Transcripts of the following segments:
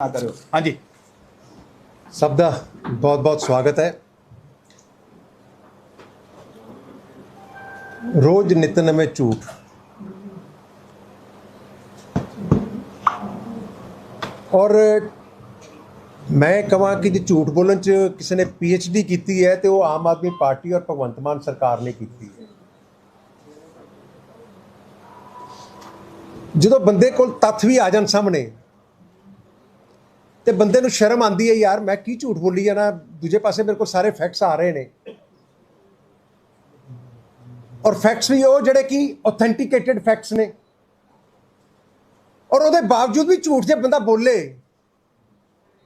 ਨਾ ਕਰਿਓ ਹਾਂਜੀ। ਸਭ ਦਾ ਬਹੁਤ ਬਹੁਤ ਸਵਾਗਤ ਹੈ। ਰੋਜ਼ ਨਿਤ ਨਵੇਂ ਝੂਠ। ਔਰ ਮੈਂ ਕਹਾਂ ਕਿ ਜੇ ਝੂਠ ਬੋਲਣ ਚ ਕਿਸੇ ਨੇ ਡੀ ਕੀਤੀ ਹੈ ਤੇ ਉਹ ਆਮ ਆਦਮੀ ਪਾਰਟੀ ਔਰ ਭਗਵੰਤ ਮਾਨ ਸਰਕਾਰ ਨੇ ਕੀਤੀ ਹੈ। ਜਦੋਂ ਬੰਦੇ ਕੋਲ ਤੱਥ ਵੀ ਆ ਜਾਣ ਸਾਹਮਣੇ ਤੇ ਬੰਦੇ ਨੂੰ ਸ਼ਰਮ ਆਂਦੀ ਹੈ, ਯਾਰ, ਮੈਂ ਕੀ ਝੂਠ ਬੋਲੀ ਜਾਣਾ? ਦੂਜੇ ਪਾਸੇ ਮੇਰੇ ਕੋਲ ਸਾਰੇ ਫੈਕਟਸ ਆ ਰਹੇ ਨੇ। ਔਰ ਫੈਕਟਸ ਵੀ ਉਹ ਜਿਹੜੇ ਕਿ ਆਥੈਂਟੀਕੇਟਿਡ ਫੈਕਟਸ ਨੇ। ਔਰ ਉਹਦੇ ਬਾਵਜੂਦ ਵੀ ਝੂਠ ਜੇ ਬੰਦਾ ਬੋਲੇ,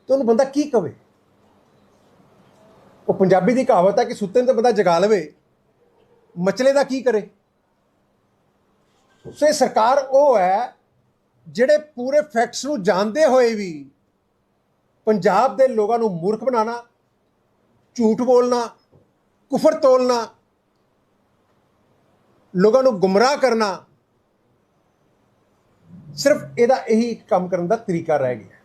ਤਾਂ ਉਹਨੂੰ ਬੰਦਾ ਕੀ ਕਵੇ? ਉਹ ਪੰਜਾਬੀ ਦੀ ਕਹਾਵਤ ਹੈ ਕਿ ਸੁੱਤੇ ਨੂੰ ਤਾਂ ਬੰਦਾ ਜਗਾ ਲਵੇ, ਮਚਲੇ ਦਾ ਕੀ ਕਰੇ? ਸੋ ਇਹ ਸਰਕਾਰ ਉਹ ਹੈ, ਜਿਹੜੇ ਪੂਰੇ ਫੈਕਟਸ ਨੂੰ ਜਾਣਦੇ ਹੋਏ ਵੀ ਪੰਜਾਬ ਦੇ ਲੋਕਾਂ ਨੂੰ ਮੂਰਖ ਬਣਾਉਣਾ ਝੂਠ ਬੋਲਣਾ ਕੁਫਰ ਤੋਲਣਾ ਲੋਕਾਂ ਨੂੰ ਗੁੰਮਰਾਹ ਕਰਨਾ ਸਿਰਫ ਇਹਦਾ ਇਹੀ ਇੱਕ ਕੰਮ ਕਰਨ ਦਾ ਤਰੀਕਾ ਰਹਿ ਗਿਆ।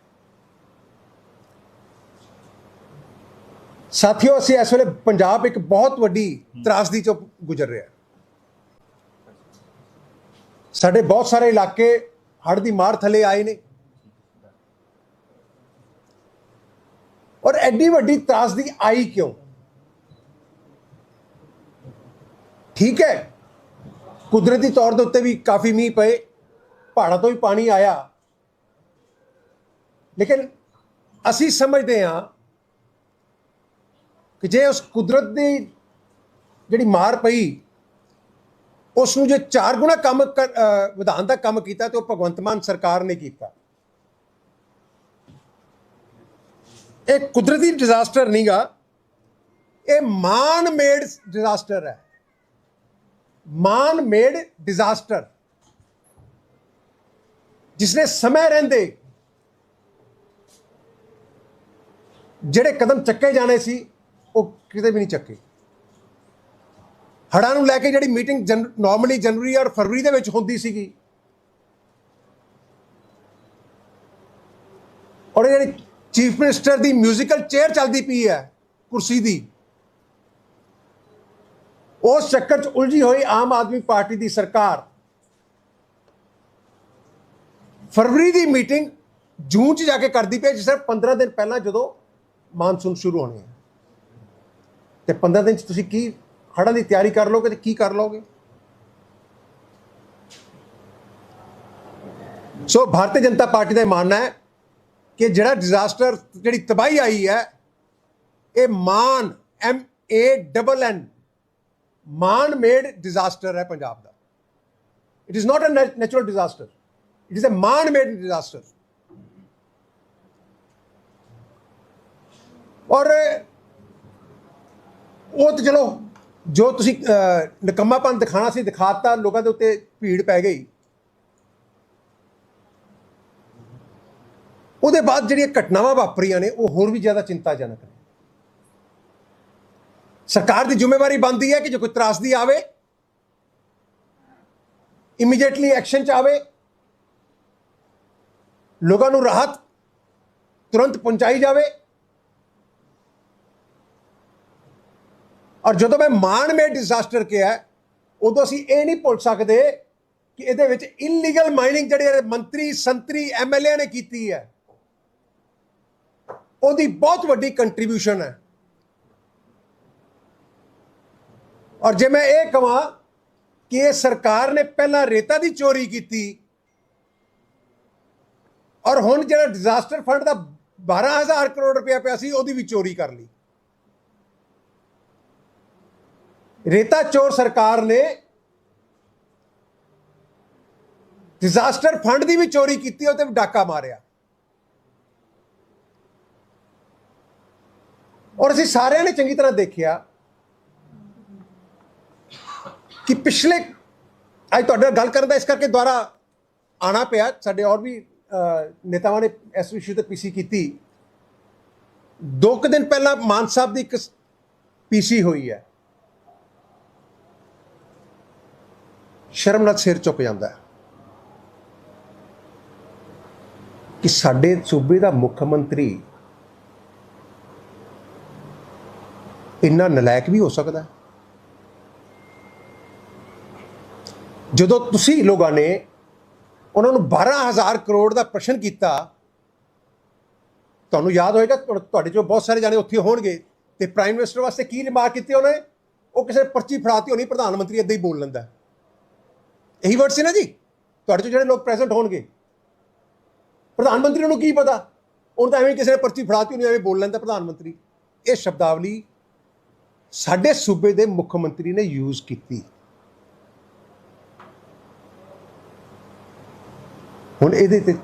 ਸਾਥੀਓ ਅਸੀਂ ਇਸ ਵੇਲੇ ਪੰਜਾਬ ਇੱਕ ਬਹੁਤ ਵੱਡੀ ਤਰਾਸਦੀ ਚੋਂ ਗੁਜ਼ਰ ਰਿਹਾ। ਸਾਡੇ ਬਹੁਤ ਸਾਰੇ ਇਲਾਕੇ ਹੜ੍ਹ ਦੀ ਮਾਰ ਥੱਲੇ ਆਏ ਨੇ। ਔਰ ਐਡੀ ਵੱਡੀ ਤਰਾਸਦੀ ਆਈ ਕਿਉਂ? ਠੀਕ ਹੈ। ਕੁਦਰਤੀ ਤੌਰ ਦੇ ਉੱਤੇ ਵੀ ਕਾਫੀ ਮੀਂਹ ਪਏ, ਪਹਾੜਾਂ ਤੋਂ ਵੀ ਪਾਣੀ ਆਇਆ। ਲੇਕਿਨ ਅਸੀਂ ਸਮਝਦੇ ਹਾਂ ਕਿ ਜੇ ਉਸ ਕੁਦਰਤ ਦੀ ਜਿਹੜੀ ਮਾਰ ਪਈ ਉਸ ਨੂੰ ਜੇ ਚਾਰ ਗੁਣਾ ਕੰਮ ਕਰ- ਅਹ ਦਾ ਕੰਮ ਕੀਤਾ ਤੇ ਉਹ ਭਗਵੰਤ ਮਾਨ ਸਰਕਾਰ ਨੇ ਕੀਤਾ। ਇਹ ਕੁਦਰਤੀ ਡਿਜ਼ਾਸਟਰ ਨਹੀਂਗਾ। ਇਹ ਮਾਨ ਮੇਡ ਡਿਜ਼ਾਸਟਰ ਹੈ। ਮਾਨ ਮੇਡ ਡਿਜ਼ਾਸਟਰ ਜਿਸਨੇ ਸਮੇਂ ਰਹਿੰਦੇ, ਜਿਹੜੇ ਕਦਮ ਚੱਕੇ ਜਾਣੇ ਸੀ, ਉਹ ਕਿਤੇ ਵੀ ਨਹੀਂ ਚੱਕੇ। ਹੜ੍ਹਾਂ ਨੂੰ ਲੈ ਕੇ ਜਿਹੜੀ ਮੀਟਿੰਗ ਨਾਰਮਲੀ ਜਨਵਰੀ ਔਰ ਫਰਵਰੀ ਦੇ ਵਿੱਚ ਹੁੰਦੀ ਸੀਗੀ, ਔਰ ਇਹ ਜਿਹੜੀ ਚੀਫ ਮਿਨਿਸਟਰ ਦੀ ਮਿਊਜ਼ੀਕਲ ਚੇਅਰ ਚੱਲਦੀ ਪਈ ਹੈ, ਕੁਰਸੀ ਦੀ। ਉਸ ਚੱਕਰ 'ਚ ਉਲਝੀ ਹੋਈ ਆਮ ਆਦਮੀ ਪਾਰਟੀ ਦੀ ਸਰਕਾਰ। ਫਰਵਰੀ ਦੀ ਮੀਟਿੰਗ ਜੂਨ 'ਚ ਜਾ ਕੇ ਕਰਦੀ ਪਈ ਸਿਰਫ 15 ਦਿਨ ਪਹਿਲਾਂ ਜਦੋਂ ਮਾਨਸੂਨ ਸ਼ੁਰੂ ਹੋਣੀ ਹੈ ਤੇ 15 ਦਿਨ 'ਚ ਤੁਸੀਂ ਕੀ ਹੜ੍ਹਾਂ ਦੀ ਤਿਆਰੀ ਕਰ ਲੋਗੇ ਤੇ ਕੀ ਕਰ ਲੋਗੇ ਸੋ, ਭਾਰਤੀ ਜਨਤਾ ਪਾਰਟੀ ਦਾ ਇਹ ਮੰਨਣਾ ਹੈ ਕਿ ਜਿਹੜਾ ਡਿਜ਼ਾਸਟਰ ਜਿਹੜੀ ਤਬਾਹੀ ਆਈ ਹੈ ਇਹ Mann M A double N man made disaster ਹੈ ਪੰਜਾਬ ਦਾ। It is not a natural disaster it is a man made disaster ਔਰ ਉਹ ਤਾਂ ਚਲੋ ਜੋ ਤੁਸੀਂ ਅਹ, ਨਿਕੰਮਾਪਨ ਦਿਖਾਣਾ ਸੀ ਦਿਖਾਤਾ ਲੋਕਾਂ ਦੇ ਉੱਤੇ ਭੀੜ ਪੈ ਗਈ। ਉਹਦੇ ਬਾਅਦ ਜਿਹੜੀਆਂ ਘਟਨਾਵਾਂ ਵਾਪਰੀਆਂ ਨੇ, ਉਹ ਹੋਰ ਵੀ ਜ਼ਿਆਦਾ ਚਿੰਤਾਜਨਕ ਨੇ। ਸਰਕਾਰ ਦੀ ਜ਼ਿੰਮੇਵਾਰੀ ਬਣਦੀ ਹੈ ਕਿ ਜੇ ਕੋਈ ਤਰਾਸਦੀ ਆਵੇ ਇਮੀਡੀਏਟਲੀ ਐਕਸ਼ਨ ਚ ਆਵੇ, ਲੋਕਾਂ ਨੂੰ ਰਾਹਤ ਤੁਰੰਤ ਪਹੁੰਚਾਈ ਜਾਵੇ। ਔਰ ਜਦੋਂ ਮੈਂ ਮਾਨ ਮੇਡ ਡਿਜ਼ਾਸਟਰ ਕਿਹਾ ਉਦੋਂ ਅਸੀਂ ਇਹ ਨਹੀਂ ਭੁੱਲ ਸਕਦੇ ਕਿ ਇਹਦੇ ਵਿੱਚ ਇਲੀਗਲ ਮਾਈਨਿੰਗ ਜਿਹੜੇ ਮੰਤਰੀ, ਸੰਤਰੀ ਐਮਐਲਏ ਨੇ ਕੀਤੀ ਹੈ। ਉਹਦੀ ਬਹੁਤ ਵੱਡੀ ਕੰਟਰੀਬਿਊਸ਼ਨ ਹੈ। ਔਰ ਜੇ ਮੈਂ ਇਹ ਕਹਾਂ ਕਿ ਇਹ ਸਰਕਾਰ ਨੇ ਪਹਿਲਾਂ ਰੇਤਾ ਦੀ ਚੋਰੀ ਕੀਤੀ ਔਰ ਹੁਣ ਜਿਹੜਾ ਡਿਜ਼ਾਸਟਰ ਫੰਡ ਦਾ 12000 ਕਰੋੜ ਰੁਪਇਆ ਪਿਆ ਸੀ, ਉਹਦੀ ਵੀ ਚੋਰੀ ਕਰ ਲਈ। ਰੇਤਾ ਚੋਰ ਸਰਕਾਰ ਨੇ ਡਿਜ਼ਾਸਟਰ ਫੰਡ ਦੀ ਵੀ ਚੋਰੀ ਕੀਤੀ ਉਹ ਤੇ ਵੀ ਡਾਕਾ ਮਾਰਿਆ। ਔਰ ਅਸੀਂ ਸਾਰਿਆਂ ਨੇ ਚੰਗੀ ਤਰ੍ਹਾਂ ਦੇਖਿਆ ਕਿ ਪਿਛਲੇ, ਅੱਜ ਤੁਹਾਡੇ ਨਾਲ ਗੱਲ ਕਰਨ ਦਾ ਇਸ ਕਰਕੇ ਦੁਆਰਾ ਆਣਾ ਪਿਆ, ਸਾਡੇ ਔਰ ਵੀ ਨੇਤਾਵਾਂ ਨੇ ਇਸ ਇਸ਼ੂ ਤੇ ਪੀਸੀ ਕੀਤੀ। ਦੋ ਕੁ ਦਿਨ ਪਹਿਲਾਂ ਮਾਨ ਸਾਹਿਬ ਦੀ ਇੱਕ ਪੀਸੀ ਹੋਈ ਹੈ। ਸ਼ਰਮ ਨਾਲ ਸਿਰ ਚੁੱਕ ਜਾਂਦਾ ਹੈ। ਕਿ ਸਾਡੇ ਸੂਬੇ ਦਾ ਮੁੱਖ ਮੰਤਰੀ ਇੰਨਾ ਨਲਾਇਕ ਵੀ ਹੋ ਸਕਦਾ ਜਦੋਂ ਤੁਸੀਂ ਲੋਕਾਂ ਨੇ ਉਹਨਾਂ ਨੂੰ 12000 ਕਰੋੜ ਦਾ ਪ੍ਰਸ਼ਨ ਕੀਤਾ, ਤੁਹਾਨੂੰ ਯਾਦ ਹੋਏਗਾ ਤੁਹਾਡੇ ਚੋਂ ਬਹੁਤ ਸਾਰੇ ਜਾਣੇ ਉੱਥੇ ਹੋਣਗੇ ਤੇ ਪ੍ਰਾਈਮ ਮਿਨਿਸਟਰ ਵਾਸਤੇ ਕੀ ਰਿਮਾਰਕ ਕੀਤੀ ਉਹਨੇ ਉਹ ਕਿਸੇ ਪਰਚੀ ਫੜਾਤੀ ਹੋਣੀ, ਪ੍ਰਧਾਨ ਮੰਤਰੀ ਏਦਾਂ ਹੀ ਬੋਲ ਲੈਂਦਾ ਇਹੀ ਵਰਡ ਸੀ ਨਾ ਜੀ? ਤੁਹਾਡੇ ਚੋਂ ਜਿਹੜੇ ਲੋਕ ਪ੍ਰੈਜ਼ੈਂਟ ਹੋਣਗੇ। ਪ੍ਰਧਾਨ ਮੰਤਰੀ ਨੂੰ ਕੀ ਪਤਾ? ਉਹਨੂੰ ਤਾਂ ਐਵੇਂ ਕਿਸੇ ਨੇ ਪਰਚੀ ਫੜਾਤੀ ਹੋਣੀ, ਐਵੇਂ ਬੋਲ ਲੈਂਦਾ ਪ੍ਰਧਾਨ ਮੰਤਰੀ। ਇਹ ਸ਼ਬਦਾਵਲੀ ਸਾਡੇ ਸੂਬੇ ਦੇ ਮੁੱਖ ਮੰਤਰੀ ਨੇ ਯੂਜ਼ ਕੀਤੀ। ਹੁਣ ਇਹਦੇ ਤੇ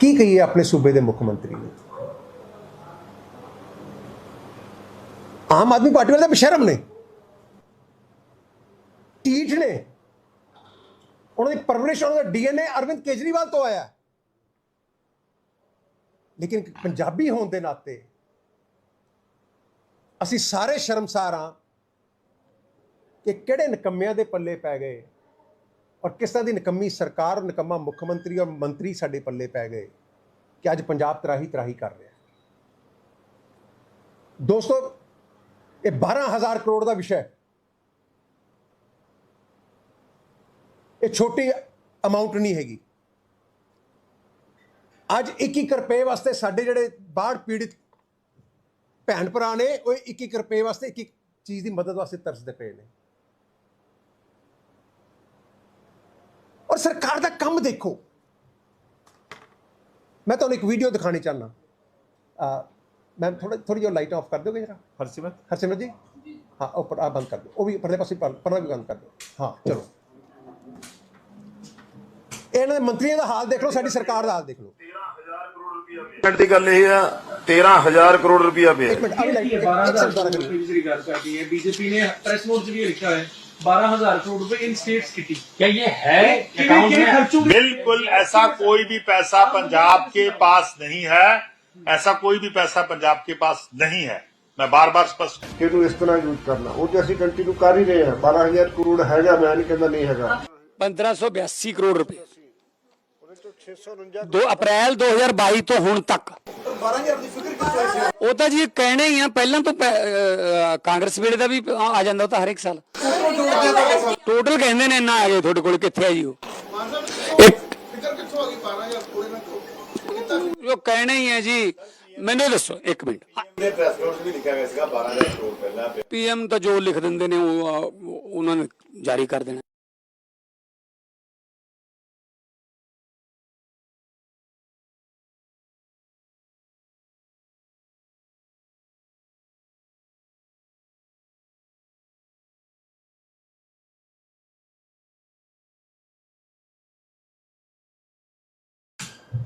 ਕੀ ਕਹੀਏ ਆਪਣੇ ਸੂਬੇ ਦੇ ਮੁੱਖ ਮੰਤਰੀ ਨੂੰ? ਆਮ ਆਦਮੀ ਪਾਰਟੀ ਵਾਲੇ ਤਾਂ ਬਸ਼ਰਮ ਨੇ। ਟੀਠ ਨੇ। ਉਹਨਾਂ ਦੀ ਪਰਵਰਿਸ਼ ਉਹਨਾਂ ਦਾ ਡੀਐਨਏ ਅਰਵਿੰਦ ਕੇਜਰੀਵਾਲ ਤੋਂ ਆਇਆ। ਲੇਕਿਨ ਪੰਜਾਬੀ ਹੋਣ ਦੇ ਨਾਤੇ ਅਸੀਂ ਸਾਰੇ ਸ਼ਰਮਸਾਰ ਹਾਂ ਕਿ ਕਿਹੜੇ ਨਕੰਮਿਆਂ ਦੇ ਪੱਲੇ ਪੈ ਗਏ ਔਰ ਕਿਸ ਤਰ੍ਹਾਂ ਦੀ ਨਕੰਮੀ ਸਰਕਾਰ ਔਰ ਨਕੰਮਾ ਮੁੱਖ ਮੰਤਰੀ ਔਰ ਮੰਤਰੀ ਸਾਡੇ ਪੱਲੇ ਪੈ ਗਏ ਕਿ ਅੱਜ ਪੰਜਾਬ ਤਰਾਹੀ ਤਰਾਹੀ ਕਰ ਰਿਹਾ ਦੋਸਤੋ, ਇਹ 12000 ਕਰੋੜ ਦਾ ਵਿਸ਼ਾ ਹੈ। ਇਹ ਛੋਟੀ ਅਮਾਉਂਟ ਨਹੀਂ ਹੈਗੀ। ਅੱਜ 1-1 ਰੁਪਏ ਵਾਸਤੇ ਸਾਡੇ ਜਿਹੜੇ ਬਾੜ ਪੀੜਿਤ ਭੈਣ ਭਰਾ ਨੇ ਉਹ 1-1 ਰੁਪਏ ਵਾਸਤੇ ਇੱਕ ਇੱਕ ਚੀਜ਼ ਦੀ ਮਦਦ ਵਾਸਤੇ ਤਰਸਦੇ ਪਏ ਨੇ। ਔਰ ਸਰਕਾਰ ਦਾ ਕੰਮ ਦੇਖੋ। ਮੈਂ ਤੁਹਾਨੂੰ ਇੱਕ ਵੀਡੀਓ ਦਿਖਾਣੀ ਚਾਹਨਾ ਆ ਮੈਂ ਥੋੜਾ ਥੋੜੀ ਜਿਹੀ ਲਾਈਟ ਆਫ ਕਰ ਦੋਗੇ ਜਰਾ? ਹਰਸਿਮਰਤ? ਹਰਸਿਮਰਤ ਜੀ? ਹਾਂ ਉਹ ਆ ਬੰਦ ਕਰ ਦਿਓ। ਉਹ ਵੀ ਪਰਲੇ ਪਾਸੇ ਪਰ- ਪਰਲਾ ਵੀ ਬੰਦ ਕਰ ਦਿਓ। ਹਾਂ ਚਲੋ। ਇਹਨਾਂ ਦੇ ਮੰਤਰੀਆਂ ਦਾ ਹਾਲ ਦੇਖ ਲਓ ਸਾਡੀ ਸਰਕਾਰ ਦਾ ਹਾਲ ਦੇਖ ਲਓ। ਮਿੰਟ ਦੀ ਗੱਲ ਇਹ ਆ 13000 ਕਰੋੜ ਰੁਪਇਆ ਪਿਆ ਇੱਕ ਮਿੰਟ ਆ ਵੀ ਲਾਈਟ ये ਇੱਕ बारह ਸੈਕਿੰਡ हजार ਦੁਬਾਰਾ करोड़ ਕਰਿਓ। रुपए की जिक्र करती है बीजेपी ने प्रेस नोट में ये लिखा है बारह हजार करोड़ रुपए इन स्टेट्स की थी क्या ये है कि अकाउंट के में खर्चों में बिल्कुल ऐसा कोई भी पैसा पंजाब के पास नहीं है ऐसा कोई भी पैसा पंजाब के पास नहीं है मैं बार बार स्पष्ट ਇਹਨੂੰ ਇਸ ਤਰ੍ਹਾਂ ਯੂਜ਼ ਕਰਨਾ ਉਹ ਤੇ ਅਸੀਂ ਕੰਟੀਨਿਊ ਕਰ ਹੀ ਰਹੇ ਹਾਂ 12000 ਕਰੋੜ ਹੈਗਾ ਮੈਂ ਨਹੀਂ ਕਹਿੰਦਾ ਨਹੀਂ ਹੈਗਾ 1582 ਕਰੋੜ ਰੁਪਏ 2 ਅਪ੍ਰੈਲ 2022 ਤੋਂ ਹੁਣ ਤੱਕ। 12000 ਦੀ ਫਿਕਰ ਕਿੱਥੇ ਉਹ ਤਾਂ ਜੀ ਕਹਿਣੇ ਹੀ ਆ ਪਹਿਲਾਂ ਤੋਂ ਪੈ- ਅਹ, ਅਹ, ਕਾਂਗਰਸ ਵੇਲੇ ਦਾ ਵੀ ਆ ਆ ਜਾਂਦਾ ਉਹ ਤਾਂ ਹਰ ਇੱਕ ਸਾਲ। ਟੋਟਲ ਕਹਿੰਦੇ ਨੇ ਇੰਨਾ ਆ ਗਏ ਤੁਹਾਡੇ ਕੋਲ ਕਿੱਥੇ ਆ ਜੀ ਉਹ? ਇੱਕ ਉਹ ਕਹਿਣੇ ਹੀ ਆ ਜੀ ਮੈਨੂੰ ਦੱਸੋ ਇੱਕ ਮਿੰਟ। ਪੀਐਮ ਤਾਂ ਜੋ ਲਿਖ ਦਿੰਦੇ ਨੇ ਉਹ- ਉਹਨਾਂ ਨੇ ਜਾਰੀ ਕਰ ਦੇਣਾ।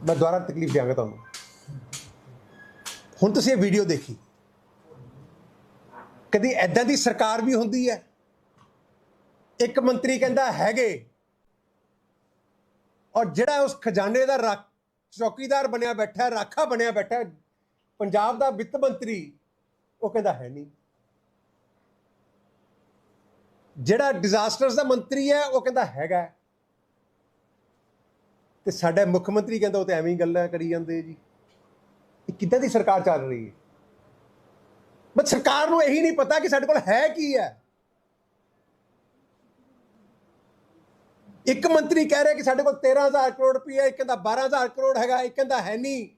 ਮੈਂ ਦੁਬਾਰਾ ਤਕਲੀਫ ਦਿਆਂਗਾ ਤੁਹਾਨੂੰ। ਹੁਣ ਤੁਸੀਂ ਇਹ ਵੀਡੀਓ ਦੇਖੀ। ਕਦੀ ਐਦਾਂ ਦੀ ਸਰਕਾਰ ਵੀ ਹੁੰਦੀ ਹੈ? ਇੱਕ ਮੰਤਰੀ ਕਹਿੰਦਾ ਹੈਗੇ। ਔਰ ਜਿਹੜਾ ਉਸ ਖਜ਼ਾਨੇ ਦਾ ਰੱਖ, ਚੌਕੀਦਾਰ ਬਣਿਆ ਬੈਠਾ, ਰਾਖਾ ਬਣਿਆ ਬੈਠਾ, ਪੰਜਾਬ ਦਾ ਵਿੱਤ ਮੰਤਰੀ, ਉਹ ਕਹਿੰਦਾ ਹੈ ਨਹੀਂ। ਜਿਹੜਾ ਡਿਜ਼ਾਸਟਰਸ ਦਾ ਮੰਤਰੀ ਹੈ, ਉਹ ਕਹਿੰਦਾ ਹੈਗਾ। ਤੇ ਸਾਡਾ ਮੁੱਖ ਮੰਤਰੀ ਕਹਿੰਦਾ ਉਹ ਤਾਂ ਐਵੇਂ ਹੀ ਗੱਲਾਂ ਕਰੀ ਜਾਂਦੇ ਜੀ। ਇਹ ਕਿੱਦਾਂ ਦੀ ਸਰਕਾਰ ਚੱਲ ਰਹੀ ਹੈ? ਬਸ ਸਰਕਾਰ ਨੂੰ ਇਹੀ ਨਹੀਂ ਪਤਾ ਕਿ ਸਾਡੇ ਕੋਲ ਹੈ ਕੀ ਹੈ। ਇੱਕ ਮੰਤਰੀ ਕਹਿ ਰਿਹਾ ਕਿ ਸਾਡੇ ਕੋਲ 13000 ਕਰੋੜ ਰੁਪਏ, ਇੱਕ ਕਹਿੰਦਾ 12000 ਕਰੋੜ ਹੈਗਾ, ਇੱਕ ਕਹਿੰਦਾ ਹੈ ਨਹੀਂ।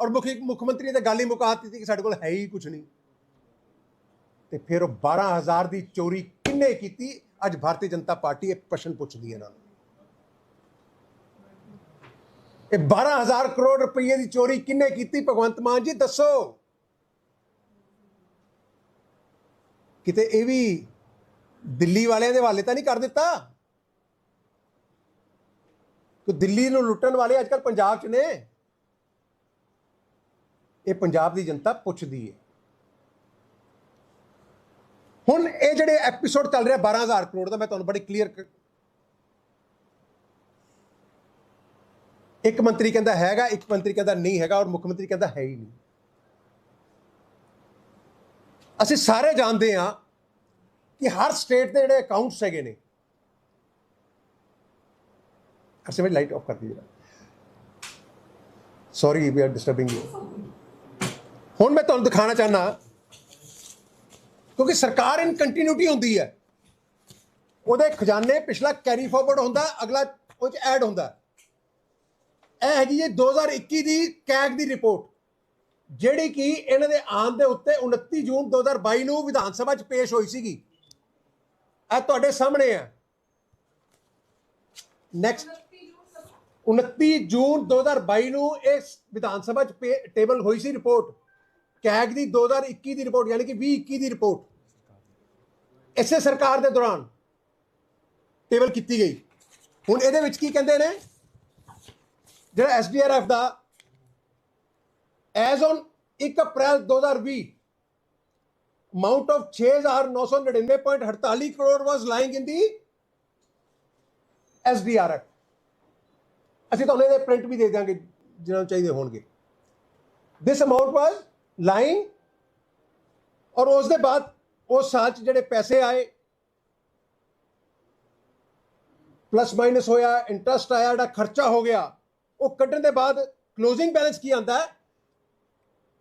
ਔਰ ਮੁੱਖ ਮੁੱਖ ਮੰਤਰੀ ਨੇ ਗੱਲ ਹੀ ਮੁਕਾ ਦਿੱਤੀ ਕਿ ਸਾਡੇ ਕੋਲ ਹੈ ਹੀ ਕੁਝ ਨਹੀਂ। ਤੇ ਫਿਰ ਉਹ 12000 ਦੀ ਚੋਰੀ ਕਿੰਨੇ ਕੀਤੀ? ਅੱਜ ਭਾਰਤੀ ਜਨਤਾ ਪਾਰਟੀ ਇਹ ਪ੍ਰਸ਼ਨ ਪੁੱਛਦੀ ਹੈ ਇਹਨਾਂ ਨੂੰ। ਇਹ 12000 ਕਰੋੜ ਰੁਪਏ ਦੀ ਚੋਰੀ ਕਿੰਨੇ ਕੀਤੀ? ਭਗਵੰਤ ਮਾਨ ਜੀ, ਦੱਸੋ। ਕਿਤੇ ਇਹ ਵੀ ਦਿੱਲੀ ਵਾਲਿਆਂ ਦੇ ਹਵਾਲੇ ਤਾਂ ਨਹੀਂ ਕਰ ਦਿੱਤਾ? ਕਿ ਦਿੱਲੀ ਨੂੰ ਲੁੱਟਣ ਵਾਲੇ ਅੱਜਕੱਲ ਪੰਜਾਬ 'ਚ ਨੇ। ਇਹ ਪੰਜਾਬ ਦੀ ਜਨਤਾ ਪੁੱਛਦੀ ਹੈ ਹੁਣ ਇਹ ਜਿਹੜੇ ਐਪੀਸੋਡ ਚੱਲ ਰਿਹਾ 12000 ਕਰੋੜ ਦਾ, ਮੈਂ ਤੁਹਾਨੂੰ ਬੜੀ ਕਲੀਅਰ ਇੱਕ ਮੰਤਰੀ ਕਹਿੰਦਾ ਹੈਗਾ, ਇੱਕ ਮੰਤਰੀ ਕਹਿੰਦਾ ਨਹੀਂ ਹੈਗਾ ਔਰ ਮੁੱਖ ਮੰਤਰੀ ਕਹਿੰਦਾ ਹੈ ਹੀ ਨਹੀਂ। ਅਸੀਂ ਸਾਰੇ ਜਾਣਦੇ ਹਾਂ ਕਿ ਹਰ ਸਟੇਟ ਦੇ ਜਿਹੜੇ ਅਕਾਊਂਟਸ ਹੈਗੇ ਨੇ। ਅਸੀਂ ਵਿੱਚ ਲਾਈਟ ਆਫ ਕਰ ਦਿਓ ਜਰਾ। Sorry we are disturbing you ਹੁਣ ਮੈਂ ਤੁਹਾਨੂੰ ਦਿਖਾਣਾ ਚਾਹਨਾ ਕਿਉਂਕਿ ਸਰਕਾਰ ਇਨ ਕੰਟੀਨਿਊਟੀ ਹੁੰਦੀ ਹੈ। ਉਹਦੇ ਖਜ਼ਾਨੇ ਪਿਛਲਾ ਕੈਰੀ ਫਾਰਵਰਡ ਹੁੰਦਾ, ਅਗਲਾ ਉਹ ਚ ਐਡ ਹੁੰਦਾ। ਇਹ ਹੈਗੀ ਹੈ 2021 ਦੀ ਕੈਗ ਦੀ ਰਿਪੋਰਟ, ਜਿਹੜੀ ਕਿ ਇਹਨਾਂ ਦੇ ਆਨ ਦੇ ਉੱਤੇ 29 ਜੂਨ 2022 ਨੂੰ ਵਿਧਾਨ ਸਭਾ 'ਚ ਪੇਸ਼ ਹੋਈ ਸੀਗੀ। ਇਹ ਤੁਹਾਡੇ ਸਾਹਮਣੇ ਹੈ ਨੈਕਸਟ 29 ਜੂਨ 2022 ਨੂੰ ਇਹ ਵਿਧਾਨ ਸਭਾ 'ਚ ਪੇ- ਟੇਬਲ ਹੋਈ ਸੀ ਰਿਪੋਰਟ। ਕੈਗ ਦੀ 2021 ਦੀ ਰਿਪੋਰਟ, ਯਾਨੀ ਕਿ 2021 ਦੀ ਰਿਪੋਰਟ। ਇਸੇ ਸਰਕਾਰ ਦੇ ਦੌਰਾਨ ਟੇਬਲ ਕੀਤੀ ਗਈ। ਹੁਣ ਇਹਦੇ ਵਿੱਚ ਕੀ ਕਹਿੰਦੇ ਨੇ? ਜਿਹੜਾ SDRF the as on 1 April 2020 amount of 6999.48 crore was lying in the SDRF ਅਸੀਂ ਤੁਹਾਨੂੰ ਇਹਦੇ ਪ੍ਰਿੰਟ ਵੀ ਦੇ ਦਾਂਗੇ ਜਿਹਨਾਂ ਨੂੰ ਚਾਹੀਦੇ ਹੋਣਗੇ। This amount was lying ਔਰ ਉਸ ਦੇ ਬਾਅਦ ਉਸ ਸਾਲ ਚ ਜਿਹੜੇ ਪੈਸੇ ਆਏ ਪਲੱਸ ਮਾਈਨਸ ਹੋਇਆ ਇੰਟਰਸਟ ਆਇਆ, ਜਿਹੜਾ ਖਰਚਾ ਹੋ ਗਿਆ ਉਹ ਕੱਢਣ ਦੇ ਬਾਅਦ ਕਲੋਜ਼ਿੰਗ ਬੈਲੈਂਸ ਕੀ ਆਂਦਾ ਹੈ?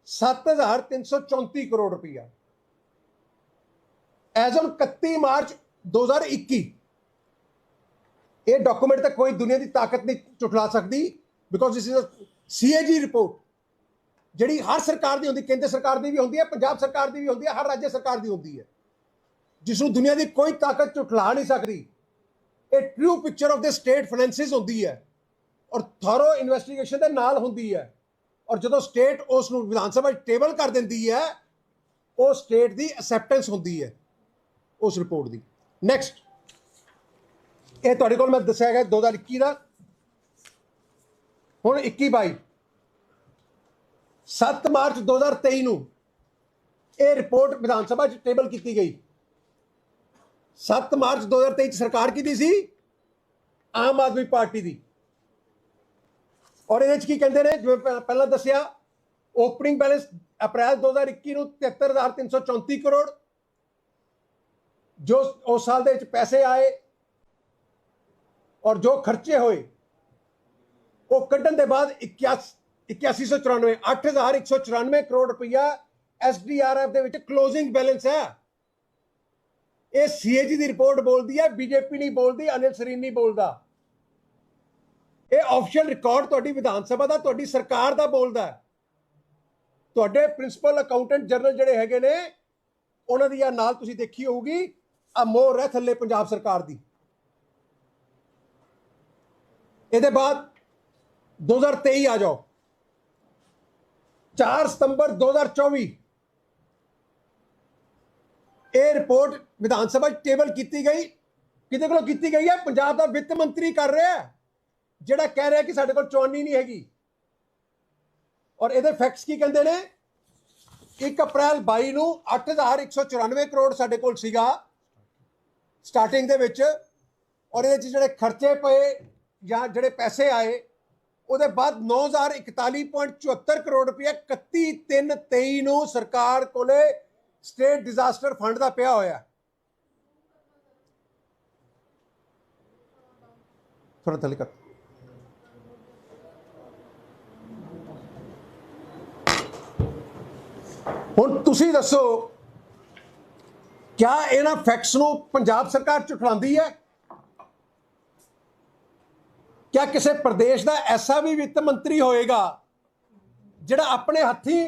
7334 ਕਰੋੜ ਰੁਪਈਆ। ਐਜ਼ ਔਨ 31 ਮਾਰਚ 2021 ਇਹ ਡਾਕੂਮੈਂਟ ਤਾਂ ਕੋਈ ਦੁਨੀਆ ਦੀ ਤਾਕਤ ਨਹੀਂ ਝੁਠਲਾ ਸਕਦੀ because this is a CAG report ਜਿਹੜੀ ਹਰ ਸਰਕਾਰ ਦੀ ਹੁੰਦੀ, ਕੇਂਦਰ ਸਰਕਾਰ ਦੀ ਵੀ ਹੁੰਦੀ ਹੈ, ਪੰਜਾਬ ਸਰਕਾਰ ਦੀ ਵੀ ਹੁੰਦੀ ਹੈ, ਹਰ ਰਾਜ ਸਰਕਾਰ ਦੀ ਹੁੰਦੀ ਹੈ। ਜਿਸ ਨੂੰ ਦੁਨੀਆ ਦੀ ਕੋਈ ਤਾਕਤ ਝੁਠਲਾ ਨਹੀਂ ਸਕਦੀ। ਇਹ true picture of the state finances ਹੁੰਦੀ ਹੈ। ਔਰ ਥੋਰੋ ਇਨਵੈਸਟੀਗੇਸ਼ਨ ਦੇ ਨਾਲ ਹੁੰਦੀ ਹੈ। ਔਰ ਜਦੋਂ ਸਟੇਟ ਉਸ ਨੂੰ ਵਿਧਾਨ ਸਭਾ 'ਚ ਟੇਬਲ ਕਰ ਦਿੰਦੀ ਹੈ, ਉਹ ਸਟੇਟ ਦੀ ਅਸੈਪਟੈਂਸ ਹੁੰਦੀ ਹੈ ਉਸ ਰਿਪੋਰਟ ਦੀ। ਨੈਕਸਟ ਇਹ ਤੁਹਾਡੇ ਕੋਲ ਮੈਂ ਦੱਸਿਆ ਗਿਆ 2021 ਦਾ। ਹੁਣ 21 22 7 ਮਾਰਚ 2023 ਨੂੰ ਇਹ ਰਿਪੋਰਟ ਵਿਧਾਨ ਸਭਾ 'ਚ ਟੇਬਲ ਕੀਤੀ ਗਈ। 7 ਮਾਰਚ 2023 ਚ ਸਰਕਾਰ ਕਿਹਦੀ ਸੀ? ਆਮ ਆਦਮੀ ਪਾਰਟੀ ਦੀ। ਔਰ ਇਹਦੇ ਚ ਕੀ ਕਹਿੰਦੇ ਨੇ? ਜਿਵੇਂ ਪਹਿ- ਪਹਿਲਾਂ ਦੱਸਿਆ, ਓਪਨਿੰਗ ਬੈਲੈਂਸ ਅਪ੍ਰੈਲ 2021 ਨੂੰ 73334 ਕਰੋੜ। ਜੋ ਉਸ ਸਾਲ ਦੇ ਵਿੱਚ ਪੈਸੇ ਆਏ ਔਰ ਜੋ ਖਰਚੇ ਹੋਏ, ਉਹ ਕੱਢਣ ਦੇ ਬਾਅਦ 81 8194 8194 ਕਰੋੜ ਰੁਪਇਆ ਐਸਡੀਆਰਐਫ ਦੇ ਵਿੱਚ ਕਲੋਜ਼ਿੰਗ ਬੈਲੈਂਸ ਹੈ। ਇਹ ਸੀਏਜੀ ਦੀ ਰਿਪੋਰਟ ਬੋਲਦੀ ਹੈ ਬੀਜੇਪੀ ਨਹੀਂ ਬੋਲਦੀ, ਅਨਿਲ ਸਰੀਨ ਨਹੀਂ ਬੋਲਦਾ। ਇਹ ਆਫੀਸ਼ੀਅਲ ਰਿਕਾਰਡ ਤੁਹਾਡੀ ਵਿਧਾਨ ਸਭਾ ਦਾ, ਤੁਹਾਡੀ ਸਰਕਾਰ ਦਾ ਬੋਲਦਾ ਤੁਹਾਡੇ ਪ੍ਰਿੰਸੀਪਲ ਅਕਾਊਂਟੈਂਟ ਜਨਰਲ ਜਿਹੜੇ ਹੈਗੇ ਨੇ, ਉਹਨਾਂ ਦੀ ਆ ਨਾਲ ਤੁਸੀਂ ਦੇਖੀ ਹੋਊਗੀ ਆ ਮੋਹਰ ਹੈ ਥੱਲੇ ਪੰਜਾਬ ਸਰਕਾਰ ਦੀ। ਇਹਦੇ ਬਾਅਦ 2023 ਆ ਜਾਓ। 4 ਸਤੰਬਰ 2024 ਇਹ ਰਿਪੋਰਟ ਵਿਧਾਨ ਸਭਾ 'ਚ ਟੇਬਲ ਕੀਤੀ ਗਈ। ਕਿਹਦੇ ਕੋਲੋਂ ਕੀਤੀ ਗਈ ਹੈ? ਪੰਜਾਬ ਦਾ ਵਿੱਤ ਮੰਤਰੀ ਕਰ ਰਿਹਾ ਹੈ। ਜਿਹੜਾ ਕਹਿ ਰਿਹਾ ਕਿ ਸਾਡੇ ਕੋਲ ਚੌਨੀ ਨਹੀਂ ਹੈਗੀ। ਔਰ ਇਹਦੇ ਫੈਕਟਸ ਕੀ ਕਹਿੰਦੇ ਨੇ? 1 ਅਪ੍ਰੈਲ 22 ਨੂੰ 8194 ਕਰੋੜ ਸਾਡੇ ਕੋਲ ਸੀਗਾ ਸਟਾਰਟਿੰਗ ਦੇ ਵਿੱਚ। ਔਰ ਇਹਦੇ 'ਚ ਜਿਹੜੇ ਖਰਚੇ ਪਏ ਜਾਂ ਜਿਹੜੇ ਪੈਸੇ ਆਏ, ਉਹਦੇ ਬਾਅਦ 9041.74 ਕਰੋੜ ਰੁਪਏ 31323 ਨੂੰ ਸਰਕਾਰ ਕੋਲੇ ਸਟੇਟ ਡਿਜ਼ਾਸਟਰ ਫੰਡ ਦਾ ਪਿਆ ਹੋਇਆ। ਥੋੜਾ ਥੱਲੇ ਕਰ ਹੁਣ ਤੁਸੀਂ ਦੱਸੋ, ਕਿਆ ਇਹਨਾਂ ਫੈਕਟਸ ਨੂੰ ਪੰਜਾਬ ਸਰਕਾਰ ਝੁਠਲਾਉਂਦੀ ਹੈ? ਕਿਆ ਕਿਸੇ ਪ੍ਰਦੇਸ਼ ਦਾ ਐਸਾ ਵੀ ਵਿੱਤ ਮੰਤਰੀ ਹੋਏਗਾ, ਜਿਹੜਾ ਆਪਣੇ ਹੱਥੀ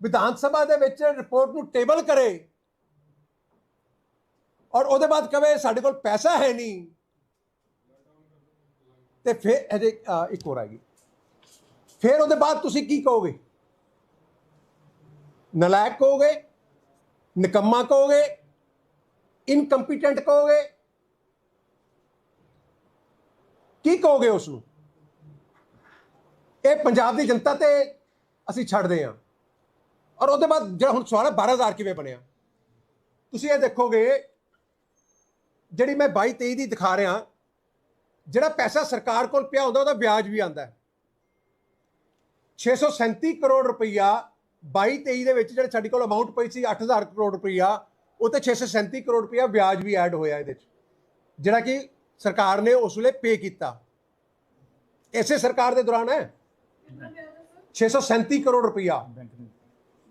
ਵਿਧਾਨ ਸਭਾ ਦੇ ਵਿੱਚ ਰਿਪੋਰਟ ਨੂੰ ਟੇਬਲ ਕਰੇ ਔਰ ਉਹਦੇ ਬਾਅਦ ਕਵੇ ਸਾਡੇ ਕੋਲ ਪੈਸਾ ਹੈ ਨਹੀਂ? ਤੇ ਫਿਰ, ਅਜੇ ਇੱਕ ਹੋਰ ਆਏਗੀ ਫਿਰ ਉਹਦੇ ਬਾਅਦ ਤੁਸੀਂ ਕੀ ਕਹੋਗੇ? ਨਲਾਇਕ ਕਹੋਗੇ, ਨਿਕੰਮਾ ਕਹੋਗੇ ਇਨਕੰਪੀਟੈਂਟ ਕਹੋਗੇ। ਕੀ ਕਹੋਗੇ ਉਸ ਨੂੰ ਇਹ ਪੰਜਾਬ ਦੀ ਜਨਤਾ ਤੇ ਅਸੀਂ ਛੱਡਦੇ ਹਾਂ। ਔਰ ਉਹਦੇ ਬਾਅਦ ਜਿਹੜਾ ਹੁਣ ਸਵਾਲ ਹੈ 12000 ਕਿਵੇਂ ਬਣਿਆ? ਤੁਸੀਂ ਇਹ ਦੇਖੋਗੇ, ਜਿਹੜੀ ਮੈਂ 22 23 ਦੀ ਦਿਖਾ ਰਿਹਾ, ਜਿਹੜਾ ਪੈਸਾ ਸਰਕਾਰ ਕੋਲ ਪਿਆ ਹੁੰਦਾ, ਉਹਦਾ ਵਿਆਜ ਵੀ ਆਂਦਾ 637 ਕਰੋੜ ਰੁਪਈਆ 22 23 ਦੇ ਵਿੱਚ ਜਿਹੜੇ ਸਾਡੇ ਕੋਲ ਅਮਾਉਂਟ ਪਈ ਸੀ 8000 ਕਰੋੜ ਰੁਪਈਆ ਉਹ ਤੇ 637 ਕਰੋੜ ਰੁਪਈਆ ਵਿਆਜ ਵੀ ਐਡ ਹੋਇਆ ਇਹਦੇ 'ਚ। ਜਿਹੜਾ ਕਿ ਸਰਕਾਰ ਨੇ ਉਸ ਵੇਲੇ ਪੇ ਕੀਤਾ। ਇਸੇ ਸਰਕਾਰ ਦੇ ਦੌਰਾਨ ਹੈ? 637 ਕਰੋੜ ਰੁਪਇਆ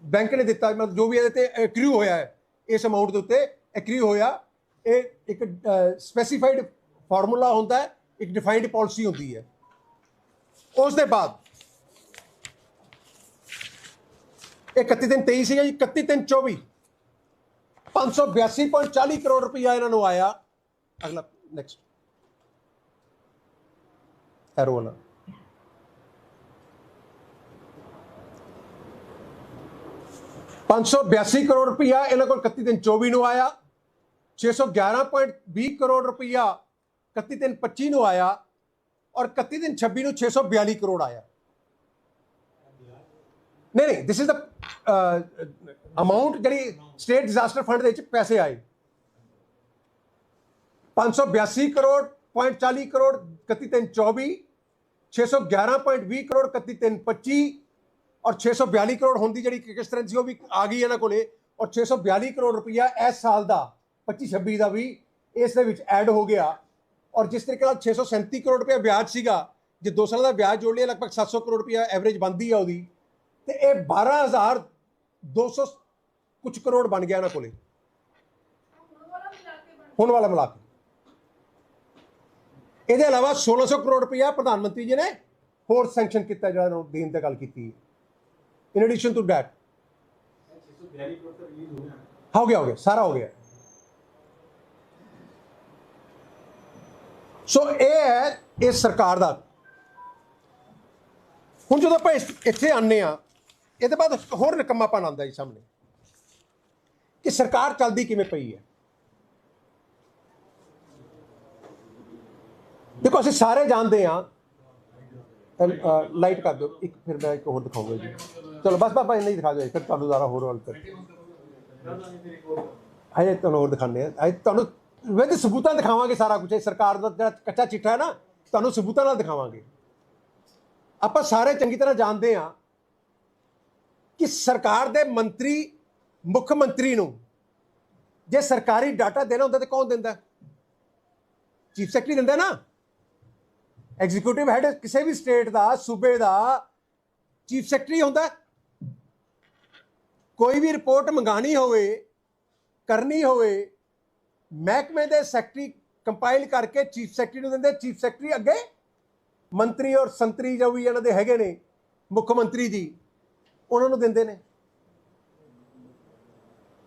ਬੈਂਕ ਨੇ। ਦਿੱਤਾ ਮਤਲਬ ਜੋ ਵੀ ਇਹਦੇ ਤੇ ਐਕਰੂ ਹੋਇਆ ਹੈ ਇਸ ਅਮਾਉਂਟ ਦੇ ਉੱਤੇ ਐਕਰੂ ਹੋਇਆ। ਇਹ ਇੱਕ ਸਪੈਸੀਫਾਈਡ ਫਾਰਮੂਲਾ ਹੁੰਦਾ ਹੈ ਇੱਕ ਡਿਫਾਈਨਡ ਪਾਲਿਸੀ ਹੁੰਦੀ ਹੈ। ਉਸ ਦੇ ਬਾਅਦ ਇਹ 31 ਦਿਨ 23 ਸੀਗਾ ਜੀ 31 ਦਿਨ 24 582.40 ਕਰੋੜ ਰੁਪਇਆ ਇਹਨਾਂ ਨੂੰ ਆਇਆ। ਅਗਲਾ ਨੈਕਸਟ ਐਰੋ ਪੰਜ ਸੌ ਬਿਆਸੀ ਕਰੋੜ ਰੁਪਇਆ ਇਹਨਾਂ ਕੋਲ 31 ਦਿਨ 24 ਨੂੰ ਆਇਆ। 611.20 ਕਰੋੜ ਰੁਪਇਆ 31 ਦਿਨ 25 ਨੂੰ ਆਇਆ। ਔਰ 31 ਦਿਨ 26 ਨੂੰ 642 ਕਰੋੜ ਆਇਆ। ਨਹੀਂ ਨਹੀਂ ਦਿਸ ਇਜ਼ ਦ ਅਮਾਉਂਟ ਜਿਹੜੀ ਸਟੇਟ ਡਿਜ਼ਾਸਟਰ ਫੰਡ ਦੇ ਵਿੱਚ ਪੈਸੇ ਆਏ। 582 ਕਰੋੜ 0.40 ਕਰੋੜ 31 ਤਿੰਨ 24 611.20 ਕਰੋੜ 31 ਤਿੰਨ 25 ਔਰ 642 ਕਰੋੜ ਹੁੰਦੀ ਜਿਹੜੀ ਕਿਸ ਤਰ੍ਹਾਂ ਸੀ ਉਹ ਵੀ ਆ ਗਈ ਇਹਨਾਂ ਕੋਲੇ ਔਰ 642 ਕਰੋੜ ਰੁਪਈਆ ਇਸ ਸਾਲ ਦਾ 25 26 ਦਾ ਵੀ ਇਸ ਦੇ ਵਿੱਚ ਐਡ ਹੋ ਗਿਆ ਔਰ ਜਿਸ ਤਰੀਕੇ ਨਾਲ 637 ਕਰੋੜ ਰੁਪਇਆ ਵਿਆਜ ਸੀਗਾ, ਜੇ 2 ਸਾਲਾਂ ਦਾ ਵਿਆਜ ਜੋੜ ਲਿਆ ਲਗਭਗ 700 ਕਰੋੜ ਰੁਪਇਆ ਐਵਰੇਜ ਬਣਦੀ ਆ ਉਹਦੀ, ਤੇ ਇਹ 12200 ਕੁਝ ਕਰੋੜ ਬਣ ਗਿਆ ਇਹਨਾਂ ਕੋਲੇ। ਹੁਣ ਵਾਲਾ ਮਿਲਾ ਕੇ। ਇਹਦੇ ਇਲਾਵਾ 1600 ਕਰੋੜ ਰੁਪਇਆ ਪ੍ਰਧਾਨ ਮੰਤਰੀ ਜੀ ਨੇ ਹੋਰ ਸੈਂਕਸ਼ਨ ਕੀਤਾ ਜਿਹੜਾ ਨੂੰ ਦੇਣ ਦੀ ਗੱਲ ਕੀਤੀ ਇਨ ਐਡੀਸ਼ਨ ਟੂ ਡੈਟ ਹੋ ਗਿਆ ਹੋ ਗਿਆ, ਸਾਰਾ ਹੋ ਗਿਆ। ਸੋ ਇਹ ਹੈ ਇਸ ਸਰਕਾਰ ਦਾ। ਹੁਣ ਜਦੋਂ ਆਪਾਂ ਇੱਥੇ ਆਨੇ ਆ ਇਹਦੇ ਬਾਅਦ ਹੋਰ ਨਿਕੰਮਾਪਨ ਆਉਂਦਾ ਜੀ ਸਾਹਮਣੇ ਕਿ ਸਰਕਾਰ ਚੱਲਦੀ ਕਿਵੇਂ ਪਈ ਹੈ। ਦੇਖੋ, ਅਸੀਂ ਸਾਰੇ ਜਾਣਦੇ ਆ ਲਾਈਟ ਕਰ ਦਿਓ। ਇੱਕ ਫਿਰ ਮੈਂ ਇੱਕ ਹੋਰ ਦਿਖਾਉਂਗਾ ਜੀ। ਚਲੋ, ਬਸ ਬਾਬਾ ਇੰਨਾ ਹੀ ਦਿਖਾ ਦਿਓ। ਫਿਰ ਤੁਹਾਨੂੰ ਜ਼ਿਆਦਾ ਹੋਰ ਹਲ ਕਰ ਹਜੇ ਤੁਹਾਨੂੰ ਹੋਰ ਦਿਖਾਣੇ ਆ ਹਜੇ ਤੁਹਾਨੂੰ ਵਿਦ ਸਬੂਤਾਂ ਦਿਖਾਵਾਂਗੇ ਸਾਰਾ ਕੁਝ ਇਹ ਸਰਕਾਰ ਦਾ ਜਿਹੜਾ ਕੱਚਾ ਚਿੱਠਾ ਹੈ ਨਾ, ਤੁਹਾਨੂੰ ਸਬੂਤਾਂ ਨਾਲ ਦਿਖਾਵਾਂਗੇ। ਆਪਾਂ ਸਾਰੇ ਚੰਗੀ ਤਰ੍ਹਾਂ ਜਾਣਦੇ ਆ ਕਿ ਸਰਕਾਰ ਦੇ ਮੰਤਰੀ, ਮੁੱਖ ਮੰਤਰੀ ਨੂੰ ਜੇ ਸਰਕਾਰੀ ਡਾਟਾ ਦੇਣਾ ਹੁੰਦਾ ਤਾਂ ਕੌਣ ਦਿੰਦਾ? ਚੀਫ ਸੈਕਟਰੀ ਦਿੰਦਾ ਨਾ। ਐਗਜ਼ੀਕਿਊਟਿਵ ਹੈਡ ਕਿਸੇ ਵੀ ਸਟੇਟ ਦਾ, ਸੂਬੇ ਦਾ ਚੀਫ ਸੈਕਟਰੀ ਹੁੰਦਾ। ਕੋਈ ਵੀ ਰਿਪੋਰਟ ਮੰਗਾਣੀ ਹੋਵੇ, ਕਰਨੀ ਹੋਵੇ, ਮਹਿਕਮੇ ਦੇ ਸੈਕਟਰੀ ਕੰਪਾਈਲ ਕਰਕੇ ਚੀਫ ਸੈਕਟਰੀ ਨੂੰ ਦਿੰਦੇ। ਚੀਫ ਸੈਕਟਰੀ ਅੱਗੇ ਮੰਤਰੀ ਔਰ ਸੰਤਰੀ ਜੋ ਵੀ ਇਹਨਾਂ ਦੇ ਹੈਗੇ ਨੇ, ਮੁੱਖ ਮੰਤਰੀ ਜੀ ਉਹਨਾਂ ਨੂੰ ਦਿੰਦੇ ਨੇ।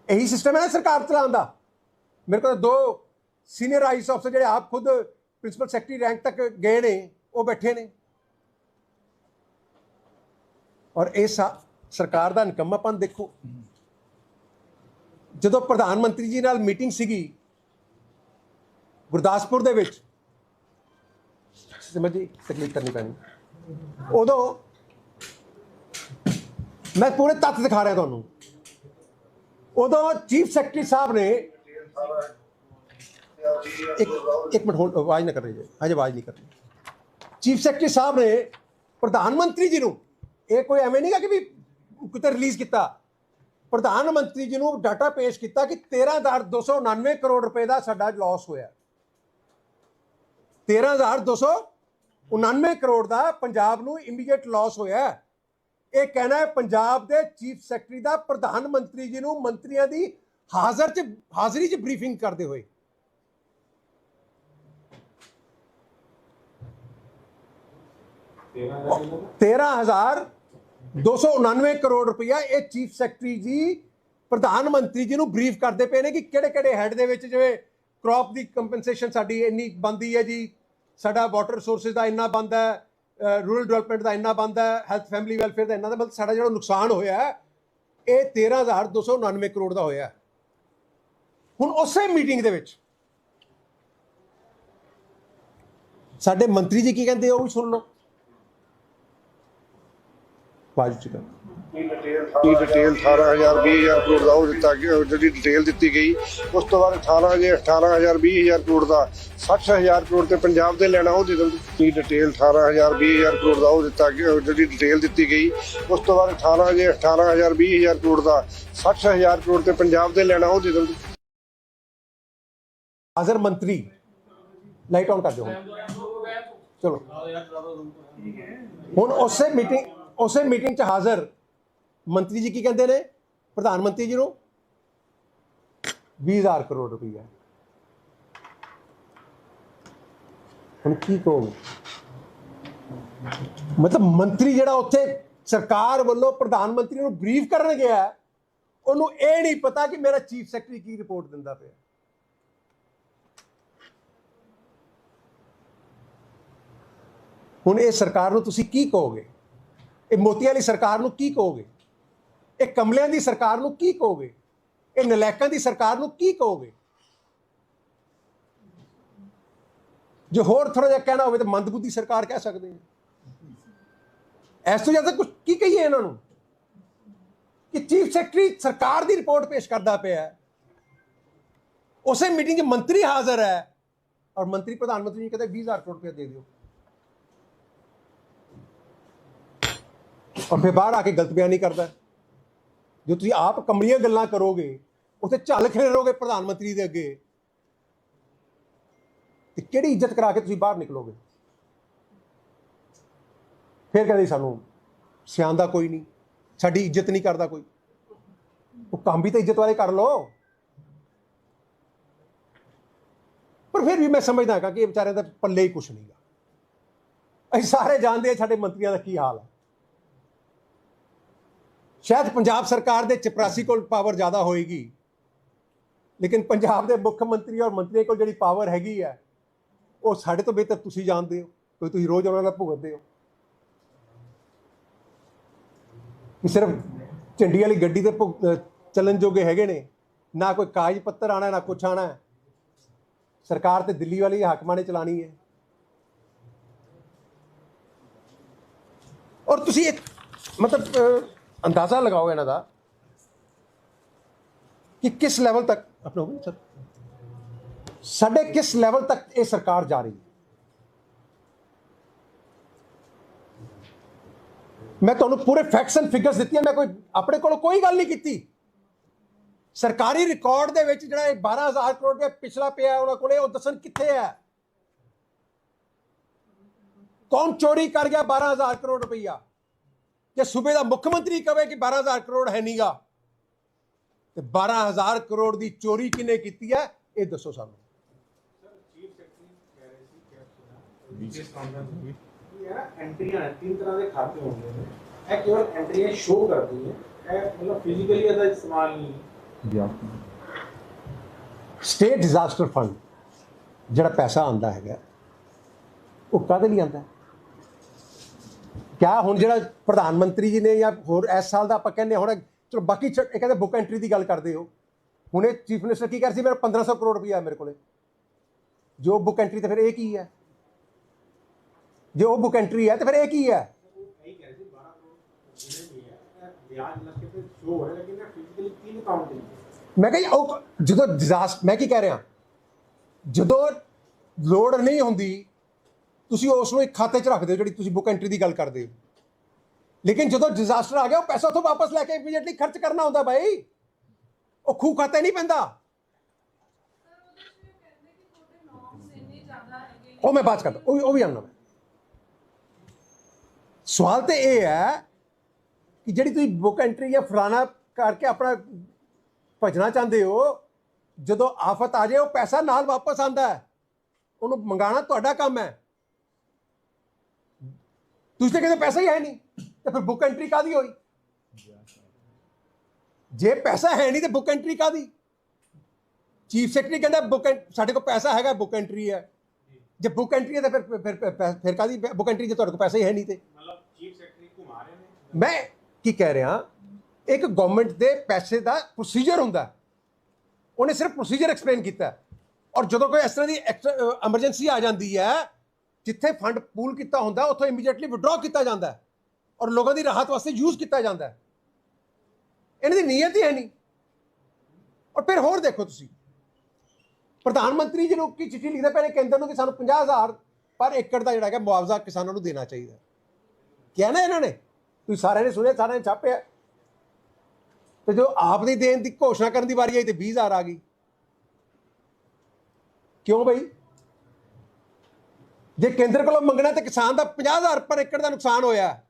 ਇਹੀ ਸਿਸਟਮ ਹੈ ਨਾ ਸਰਕਾਰ ਚਲਾਉਣ ਦਾ। ਮੇਰੇ ਕੋਲ ਦੋ ਸੀਨੀਅਰ ਆਈਸ ਅਫਸਰ ਜਿਹੜੇ ਆਪ ਖੁਦ ਪ੍ਰਿੰਸੀਪਲ ਸੈਕਟਰੀ ਰੈਂਕ ਤੱਕ ਗਏ ਨੇ, ਉਹ ਬੈਠੇ ਨੇ। ਔਰ ਇਹ ਸਾ- ਸਰਕਾਰ ਦਾ ਨਿਕੰਮਾਪਨ ਦੇਖੋ। ਜਦੋਂ ਪ੍ਰਧਾਨ ਮੰਤਰੀ ਜੀ ਨਾਲ ਮੀਟਿੰਗ ਸੀਗੀ, ਗੁਰਦਾਸਪੁਰ ਦੇ ਵਿੱਚ, ਸਮਝੀ, ਤਕਲੀਫ ਕਰਨੀ ਪੈਣੀ। ਉਦੋਂ ਮੈਂ ਪੂਰੇ ਤੱਥ ਦਿਖਾ ਰਿਹਾ ਤੁਹਾਨੂੰ। ਉਦੋਂ ਚੀਫ ਸੈਕਟਰੀ ਸਾਹਿਬ ਨੇ ਇੱਕ ਇੱਕ ਮਿੰਟ ਹੋਲਡ ਆਵਾਜ਼ ਨਾ ਕਰ ਰਹੀ ਜੀ। ਅਜੇ ਆਵਾਜ਼ ਨਹੀਂ ਕਰ। ਰਹੀ ਚੀਫ ਸੈਕਟਰੀ ਸਾਹਿਬ ਨੇ ਪ੍ਰਧਾਨ ਮੰਤਰੀ ਜੀ ਨੂੰ, ਇਹ ਕੋਈ ਐਵੇਂ ਨਹੀਂਗਾ ਕਿ ਵੀ ਕਿਤੇ ਰਿਲੀਜ਼ ਕੀਤਾ। ਪ੍ਰਧਾਨ ਮੰਤਰੀ ਜੀ ਨੂੰ ਡਾਟਾ ਪੇਸ਼ ਕੀਤਾ ਕਿ 13299 ਕਰੋੜ ਰੁਪਏ ਦਾ ਸਾਡਾ ਲਾਸ ਹੋਇਆ। 13299 ਕਰੋੜ ਦਾ ਪੰਜਾਬ ਨੂੰ ਇਮੀਡੀਏਟ ਲਾਸ ਹੋਇਆ। ਇਹ ਕਹਿਣਾ ਹੈ ਪੰਜਾਬ ਦੇ ਚੀਫ ਸੈਕਟਰੀ ਦਾ ਪ੍ਰਧਾਨ ਮੰਤਰੀ ਜੀ ਨੂੰ ਮੰਤਰੀਆਂ ਦੀ ਹਾਜ਼ਰ ਚ ਹਾਜ਼ਰੀ ਚ ਬਰੀਫਿੰਗ ਕਰਦੇ ਹੋਏ। ਤੇਰਾਂ ਹਜ਼ਾਰ 299 ਕਰੋੜ ਰੁਪਇਆ ਇਹ ਚੀਫ ਸੈਕਟਰੀ ਜੀ ਪ੍ਰਧਾਨ ਮੰਤਰੀ ਜੀ ਨੂੰ ਬਰੀਫ ਕਰਦੇ ਪਏ ਨੇ ਕਿ ਕਿਹੜੇ ਕਿਹੜੇ ਹੈੱਡ ਦੇ ਵਿੱਚ ਜਿਵੇਂ ਕ੍ਰੌਪ ਦੀ ਕੰਪਨਸੇਸ਼ਨ ਸਾਡੀ ਇੰਨੀ ਬੰਦੀ ਹੈ ਜੀ ਸਾਡਾ ਵਾਟਰ ਰਿਸੋਰਸਸ ਦਾ ਇੰਨਾ ਬੰਦਾ ਹੈ ਰੂਰਲ ਡਿਵੈਲਪਮੈਂਟ ਦਾ ਇੰਨਾ ਬੰਦਾ ਹੈਲਥ ਫੈਮਿਲੀ ਵੈਲਫੇਅਰ ਦਾ ਇੰਨਾ ਦਾ ਮਤਲਬ ਸਾਡਾ ਜਿਹੜਾ ਨੁਕਸਾਨ ਹੋਇਆ ਹੈ, ਇਹ 13299 ਕਰੋੜ ਦਾ ਹੋਇਆ ਹੁਣ ਉਸੇ ਮੀਟਿੰਗ ਦੇ ਵਿੱਚ ਸਾਡੇ ਮੰਤਰੀ ਜੀ ਕੀ ਕਹਿੰਦੇ ਉਹ ਵੀ ਸੁਣ ਲਓ। ਬਾਜੂ ਚ ਕੀ ਡਿਟੇਲ 18000 20000 ਕਰੋੜ ਦਾ ਉਹ ਦਿੱਤਾ ਗਿਆ ਜਿਹੜੀ ਡਿਟੇਲ ਦਿੱਤੀ ਗਈ ਉਸ ਤੋਂ ਬਾਅਦ 18000 18000 20000 ਕਰੋੜ ਦਾ 60000 ਕਰੋੜ ਤੇ ਪੰਜਾਬ ਦੇ ਲੈਣਾ ਉਹ ਦੇ ਦਿੰਦੇ ਕੀ ਡਿਟੇਲ 18000 20000 ਕਰੋੜ ਦਾ ਉਹ ਦਿੱਤਾ ਗਿਆ ਜਿਹੜੀ ਡਿਟੇਲ ਦਿੱਤੀ ਗਈ ਉਸ ਤੋਂ ਬਾਅਦ 18000 18000 20000 ਕਰੋੜ ਦਾ 60000 ਕਰੋੜ ਤੇ ਪੰਜਾਬ ਦੇ ਲੈਣਾ ਉਹ ਦੇ ਦਿੰਦੇ ਹਾਜ਼ਰ ਮੰਤਰੀ ਲਾਈਟ ਆਨ ਕਰ ਦਿਓ ਚਲੋ। ਹੁਣ ਉਸੇ ਮੀਟਿੰਗ ਉਸੇ ਮੀਟਿੰਗ 'ਚ ਹਾਜ਼ਰ ਮੰਤਰੀ ਜੀ ਕੀ ਕਹਿੰਦੇ ਨੇ? ਪ੍ਰਧਾਨ ਮੰਤਰੀ ਜੀ ਨੂੰ 20000 ਕਰੋੜ ਰੁਪਈਆ ਹੁਣ ਕੀ ਕਹੋਗੇ? ਮਤਲਬ ਮੰਤਰੀ ਜਿਹੜਾ ਉੱਥੇ ਸਰਕਾਰ ਵੱਲੋਂ ਪ੍ਰਧਾਨ ਮੰਤਰੀ ਨੂੰ ਬਰੀਫ ਕਰਨ ਗਿਆ ਉਹਨੂੰ ਇਹ ਨਹੀਂ ਪਤਾ ਕਿ ਮੇਰਾ ਚੀਫ ਸੈਕਟਰੀ ਕੀ ਰਿਪੋਰਟ ਦਿੰਦਾ ਪਿਆ। ਹੁਣ ਇਹ ਸਰਕਾਰ ਨੂੰ ਤੁਸੀਂ ਕੀ ਕਹੋਗੇ? ਇਹ ਮੋਤੀਆਂ ਵਾਲੀ ਸਰਕਾਰ ਨੂੰ ਕੀ ਕਹੋਗੇ? ਇਹ ਕਮਲਿਆਂ ਦੀ ਸਰਕਾਰ ਨੂੰ ਕੀ ਕਹੋਗੇ? ਇਹ ਨਲਾਇਕਾਂ ਦੀ ਸਰਕਾਰ ਨੂੰ ਕੀ ਕਹੋਗੇ? ਜੇ ਹੋਰ ਥੋੜਾ ਜਿਹਾ ਕਹਿਣਾ ਹੋਵੇ ਤਾਂ ਮੰਦਬੁੱਧੀ ਸਰਕਾਰ ਕਹਿ ਸਕਦੇ ਹਾਂ ਇਸ ਤੋਂ ਜ਼ਿਆਦਾ ਕੁਝ ਕੀ ਕਹੀਏ ਇਹਨਾਂ ਨੂੰ? ਕਿ ਚੀਫ ਸੈਕਟਰੀ ਸਰਕਾਰ ਦੀ ਰਿਪੋਰਟ ਪੇਸ਼ ਕਰਦਾ ਪਿਆ ਹੈ। ਉਸੇ ਮੀਟਿੰਗ 'ਚ ਮੰਤਰੀ ਹਾਜ਼ਰ ਹੈ ਔਰ ਮੰਤਰੀ ਪ੍ਰਧਾਨ ਮੰਤਰੀ ਜੀ ਕਹਿੰਦੇ 20000 ਕਰੋੜ ਰੁਪਏ ਦੇ ਦਿਓ। ਔਰ ਫਿਰ ਬਾਹਰ ਆ ਕੇ ਗਲਤ ਬਿਆਨੀ ਕਰਦਾ ਹੈ। ਜੋ ਤੁਸੀਂ ਆਪ ਕਮਲੀਆਂ ਗੱਲਾਂ ਕਰੋਗੇ, ਉੱਥੇ ਝੱਲ ਖੇਡੋਗੇ ਪ੍ਰਧਾਨ ਮੰਤਰੀ ਦੇ ਅੱਗੇ। ਤੇ ਕਿਹੜੀ ਇੱਜ਼ਤ ਕਰਾ ਕੇ ਤੁਸੀਂ ਬਾਹਰ ਨਿਕਲੋਗੇ? ਫਿਰ ਕਹਿੰਦੇ ਸਾਨੂੰ ਸਿਆਂਦਾ ਕੋਈ ਨਹੀਂ, ਸਾਡੀ ਇੱਜ਼ਤ ਨਹੀਂ ਕਰਦਾ ਕੋਈ। ਉਹ ਕੰਮ ਵੀ ਤਾਂ ਇੱਜ਼ਤ ਵਾਲੇ ਕਰ ਲੋ ਪਰ ਫਿਰ ਵੀ ਮੈਂ ਸਮਝਦਾ ਹਾਂ ਕਿ ਇਹ ਵਿਚਾਰਿਆਂ ਦਾ ਪੱਲੇ ਹੀ ਕੁਛ ਨਹੀਂਗਾ। ਅਸੀਂ ਸਾਰੇ ਜਾਣਦੇ ਹਾਂ ਸਾਡੇ ਮੰਤਰੀਆਂ ਦਾ ਕੀ ਹਾਲ ਹੈ। ਸ਼ਾਇਦ ਪੰਜਾਬ ਸਰਕਾਰ ਦੇ ਚਪਰਾਸੀ ਕੋਲ ਪਾਵਰ ਜ਼ਿਆਦਾ ਹੋਏਗੀ। ਲੇਕਿਨ ਪੰਜਾਬ ਦੇ ਮੁੱਖ ਮੰਤਰੀ ਔਰ ਮੰਤਰੀ ਕੋਲ ਜਿਹੜੀ ਪਾਵਰ ਹੈਗੀ ਹੈ ਉਹ ਸਾਡੇ ਤੋਂ ਬਿਹਤਰ ਤੁਸੀਂ ਜਾਣਦੇ ਹੋ ਕਿਉਂਕਿ ਤੁਸੀਂ ਰੋਜ਼ ਉਹਨਾਂ ਦਾ ਭੁਗਤਦੇ ਹੋ। ਕਿ ਸਿਰਫ ਝੰਡੀ ਵਾਲੀ ਗੱਡੀ ਤੇ ਭੁਗ- ਚੱਲਣ ਜੋਗੇ ਹੈਗੇ ਨੇ, ਨਾ ਕੋਈ ਕਾਗਜ਼ ਪੱਤਰ ਆਣਾ, ਨਾ ਕੁਛ ਆਣਾ। ਸਰਕਾਰ ਤੇ ਦਿੱਲੀ ਵਾਲੀ ਹਾਕਮਾਂ ਨੇ ਚਲਾਣੀ ਹੈ। ਔਰ ਤੁਸੀਂ ਇੱਕ ਮਤਲਬ ਅਹ, ਅੰਦਾਜ਼ਾ ਲਗਾਓ ਇਹਨਾਂ ਦਾ ਕਿ ਕਿਸ ਲੈਵਲ ਤੱਕ ਆਪਣਾ ਹੋ ਸਰ? ਸਾਡੇ ਕਿਸ ਲੈਵਲ ਤੱਕ ਇਹ ਸਰਕਾਰ ਜਾ ਰਹੀ ਹੈ? ਮੈਂ ਤੁਹਾਨੂੰ ਪੂਰੇ ਫੈਕਟਸ ਐਂਡ ਫਿਗਰਸ ਦਿੱਤੀਆਂ ਮੈਂ ਕੋਈ ਆਪਣੇ ਕੋਲੋਂ ਕੋਈ ਗੱਲ ਨਹੀਂ ਕੀਤੀ। ਸਰਕਾਰੀ ਰਿਕਾਰਡ ਦੇ ਵਿੱਚ ਜਿਹੜਾ ਇਹ 12000 ਕਰੋੜ ਰੁਪਏ ਪਿਛਲਾ ਪਿਆ ਉਹਨਾਂ ਕੋਲੇ ਉਹ ਦੱਸਣ ਕਿੱਥੇ ਹੈ? ਕੌਣ ਚੋਰੀ ਕਰ ਗਿਆ 12000 ਕਰੋੜ ਰੁਪਈਆ? ਜੇ ਸੂਬੇ ਦਾ ਮੁੱਖ ਮੰਤਰੀ ਕਵੇ ਕਿ 12000 ਕਰੋੜ ਹੈ ਨਹੀਂਗਾ ਤੇ 12000 ਕਰੋੜ ਦੀ ਚੋਰੀ ਕਿਨੇ ਕੀਤੀ ਹੈ, ਇਹ ਦੱਸੋ ਸਾਨੂੰ। ਐਂਟਰੀਆਂ ਤਿੰਨ ਤਰ੍ਹਾਂ ਦੇ ਖਾਤੇ ਹੁੰਦੇ ਨੇ ਇਹ ਕੇਵਲ ਐਂਟਰੀਆਂ ਸ਼ੋ ਕਰਦੀ ਹੈ ਇਹ ਮਤਲਬ ਫਿਜ਼ੀਕਲੀ ਇਹਦਾ ਇਸਤੇਮਾਲ ਨਹੀਂ ਸਟੇਟ ਡਿਜ਼ਾਸਟਰ ਫੰਡ ਜਿਹੜਾ ਪੈਸਾ ਆਂਦਾ ਹੈਗਾ, ਉਹ ਕਾਹਦੇ ਲਈ ਆਂਦਾ ਕਿਆ ਹੁਣ ਜਿਹੜਾ ਪ੍ਰਧਾਨ ਮੰਤਰੀ ਜੀ ਨੇ ਜਾਂ ਹੋਰ ਇਸ ਸਾਲ ਦਾ ਆਪਾਂ ਕਹਿੰਦੇ ਹੁਣ ਚਲੋ ਬਾਕੀ ਛੱਡ- ਇਹ ਕਹਿੰਦੇ ਬੁੱਕ ਐਂਟਰੀ ਦੀ ਗੱਲ ਕਰਦੇ ਹੋ। ਹੁਣੇ ਚੀਫ ਮਿਨਿਸਟਰ ਕੀ ਕਰ ਸੀ? ਮੇਰਾ 1500 ਕਰੋੜ ਰੁਪਇਆ ਹੈ ਮੇਰੇ ਕੋਲੇ। ਜੋ ਬੁੱਕ ਐਂਟਰੀ ਤੇ ਫਿਰ ਇਹ ਕੀ ਹੈ? ਜੇ ਉਹ ਬੁੱਕ ਐਂਟਰੀ ਹੈ ਤੇ ਫਿਰ ਇਹ ਕੀ ਹੈ? ਇਹੀ ਕਹਿ ਰਹੇ ਸੀ 12 ਕਰੋੜ ਜਿਹੜੇ ਵੀ ਹੈ। ਇਹ ਵਿਆਜ ਲੱਗ ਕੇ ਤੇ ਸ਼ੋ ਹੋ ਰਿਹਾ ਲੇਕਿਨ ਇਹ ਫਿਜ਼ੀਕਲੀ ਤਿੰਨ ਕਾਊਂਟ ਨਹੀਂ ਹੈ। ਮੈਂ ਕਿਹਾ ਜੀ, ਉਹ ਜਦੋਂ ਡਿਜ਼ਾਸਟਰ ਮੈਂ ਕੀ ਕਹਿ ਰਿਹਾ? ਜਦੋਂ ਲੋੜ ਨਹੀਂ ਹੁੰਦੀ ਤੁਸੀਂ ਉਸ ਨੂੰ ਇੱਕ ਖਾਤੇ 'ਚ ਰੱਖਦੇ ਹੋ ਜਿਹੜੀ ਤੁਸੀਂ ਬੁੱਕ ਐਂਟਰੀ ਦੀ ਗੱਲ ਕਰਦੇ ਹੋ। ਲੇਕਿਨ ਜਦੋਂ ਡਿਜ਼ਾਸਟਰ ਆ ਗਿਆ, ਉਹ ਪੈਸਾ ਉੱਥੋਂ ਵਾਪਸ ਲੈ ਕੇ ਇਮੀਡੀਏਟਲੀ ਖਰਚ ਕਰਨਾ ਹੁੰਦਾ ਬਾਈ। ਉਹ ਖੂ ਖਾਤੇ ਨਹੀਂ ਪੈਂਦਾ। ਉਹ ਮੈਂ ਬਾਤ ਕਰਦਾ, ਉਹ ਵੀ- ਉਹ ਵੀ ਆਉਣਾ ਮੈਂ ਸਵਾਲ ਤੇ ਇਹ ਹੈ ਕਿ ਜਿਹੜੀ ਤੁਸੀਂ ਬੁੱਕ ਐਂਟਰੀ ਜਾਂ ਫਲਾਣਾ ਕਰਕੇ ਆਪਣਾ ਭਜਣਾ ਚਾਹੁੰਦੇ ਹੋ, ਜਦੋਂ ਆਫਤ ਆ ਜਾਏ, ਉਹ ਪੈਸਾ ਨਾਲ ਵਾਪਸ ਆਂਦਾ ਹੈ। ਉਹਨੂੰ ਮੰਗਾਣਾ ਤੁਹਾਡਾ ਕੰਮ ਹੈ। ਤੁਸੀਂ ਤਾਂ ਕਹਿੰਦੇ ਪੈਸਾ ਹੀ ਹੈ ਨਹੀਂ ਤੇ ਫਿਰ ਬੁੱਕ ਐਂਟਰੀ ਕਾਦੀ ਹੋਈ? ਜੇ ਪੈਸਾ ਹੈ ਨਹੀਂ ਤੇ ਬੁੱਕ ਐਂਟਰੀ ਕਾਦੀ ਚੀਫ ਸੈਕਟਰੀ ਕਹਿੰਦਾ ਬੁੱਕ ਸਾਡੇ ਕੋਲ ਪੈਸਾ ਹੈਗਾ ਬੁੱਕ ਐਂਟਰੀ ਹੈ। ਜੇ ਬੁੱਕ ਐਂਟਰੀ ਹੈ ਤਾਂ ਫਿਰ ਫਿਰ ਫਿਰ- ਕਾਦੀ ਬੁੱਕ ਐਂਟਰੀ ਜੇ ਤੁਹਾਡੇ ਕੋਲ ਪੈਸਾ ਹੀ ਹੈ ਨਹੀਂ ਤੇ। ਮਤਲਬ ਚੀਫ ਸੈਕਟਰੀ ਘੁਮਾ ਰਹੇ ਨੇ। ਮੈਂ ਕੀ ਕਹਿ ਰਿਹਾ ਇੱਕ ਗਵਰਨਮੈਂਟ ਦੇ ਪੈਸੇ ਦਾ ਪ੍ਰੋਸੀਜਰ ਹੁੰਦਾ। ਉਹਨੇ ਸਿਰਫ ਪ੍ਰੋਸੀਜਰ ਐਕਸਪਲੇਨ ਕੀਤਾ। ਔਰ ਜਦੋਂ ਕੋਈ ਇਸ ਤਰ੍ਹਾਂ ਦੀ ਐਮਰਜੈਂਸੀ ਆ ਜਾਂਦੀ ਹੈ ਜਿੱਥੇ ਫੰਡ ਪੂਲ ਕੀਤਾ ਹੁੰਦਾ, ਉੱਥੋਂ ਇਮੀਡੀਏਟਲੀ ਵਿਡਰਾਅ ਕੀਤਾ ਜਾਂਦਾ ਹੈ ਔਰ ਲੋਕਾਂ ਦੀ ਰਾਹਤ ਵਾਸਤੇ ਯੂਜ਼ ਕੀਤਾ ਜਾਂਦਾ ਹੈ। ਇਹਨਾਂ ਦੀ ਨੀਅਤ ਹੀ ਹੈ ਨਹੀਂ। ਔਰ ਫਿਰ ਹੋਰ ਦੇਖੋ ਤੁਸੀਂ, ਪ੍ਰਧਾਨ ਮੰਤਰੀ ਜੀ ਨੂੰ ਕੀ ਚਿੱਠੀ ਲਿਖਦੇ ਪਏ ਨੇ ਕੇਂਦਰ ਨੂੰ ਕਿ ਸਾਨੂੰ 50000 ਪਰ ਏਕੜ ਦਾ ਜਿਹੜਾ ਹੈਗਾ ਮੁਆਵਜ਼ਾ ਕਿਸਾਨਾਂ ਨੂੰ ਦੇਣਾ ਚਾਹੀਦਾ ਕਿਹਾ ਨਾ ਇਹਨਾਂ ਨੇ, ਤੁਸੀਂ ਸਾਰਿਆਂ ਨੇ ਸੁਣਿਆ, ਸਾਰਿਆਂ ਨੇ ਛਾਪਿਆ। ਤੇ ਜੋ ਆਪ ਦੀ ਦੇਣ ਦੀ ਘੋਸ਼ਣਾ ਕਰਨ ਦੀ ਵਾਰੀ ਆਈ ਤੇ 20000 ਆ ਗਈ। ਕਿਉਂ ਬਈ? ਜੇ ਕੇਂਦਰ ਕੋਲੋਂ ਮੰਗਣਾ ਤੇ ਕਿਸਾਨ ਦਾ 50000 ਪਰ ਏਕੜ ਦਾ ਨੁਕਸਾਨ ਹੋਇਆ ਹੈ।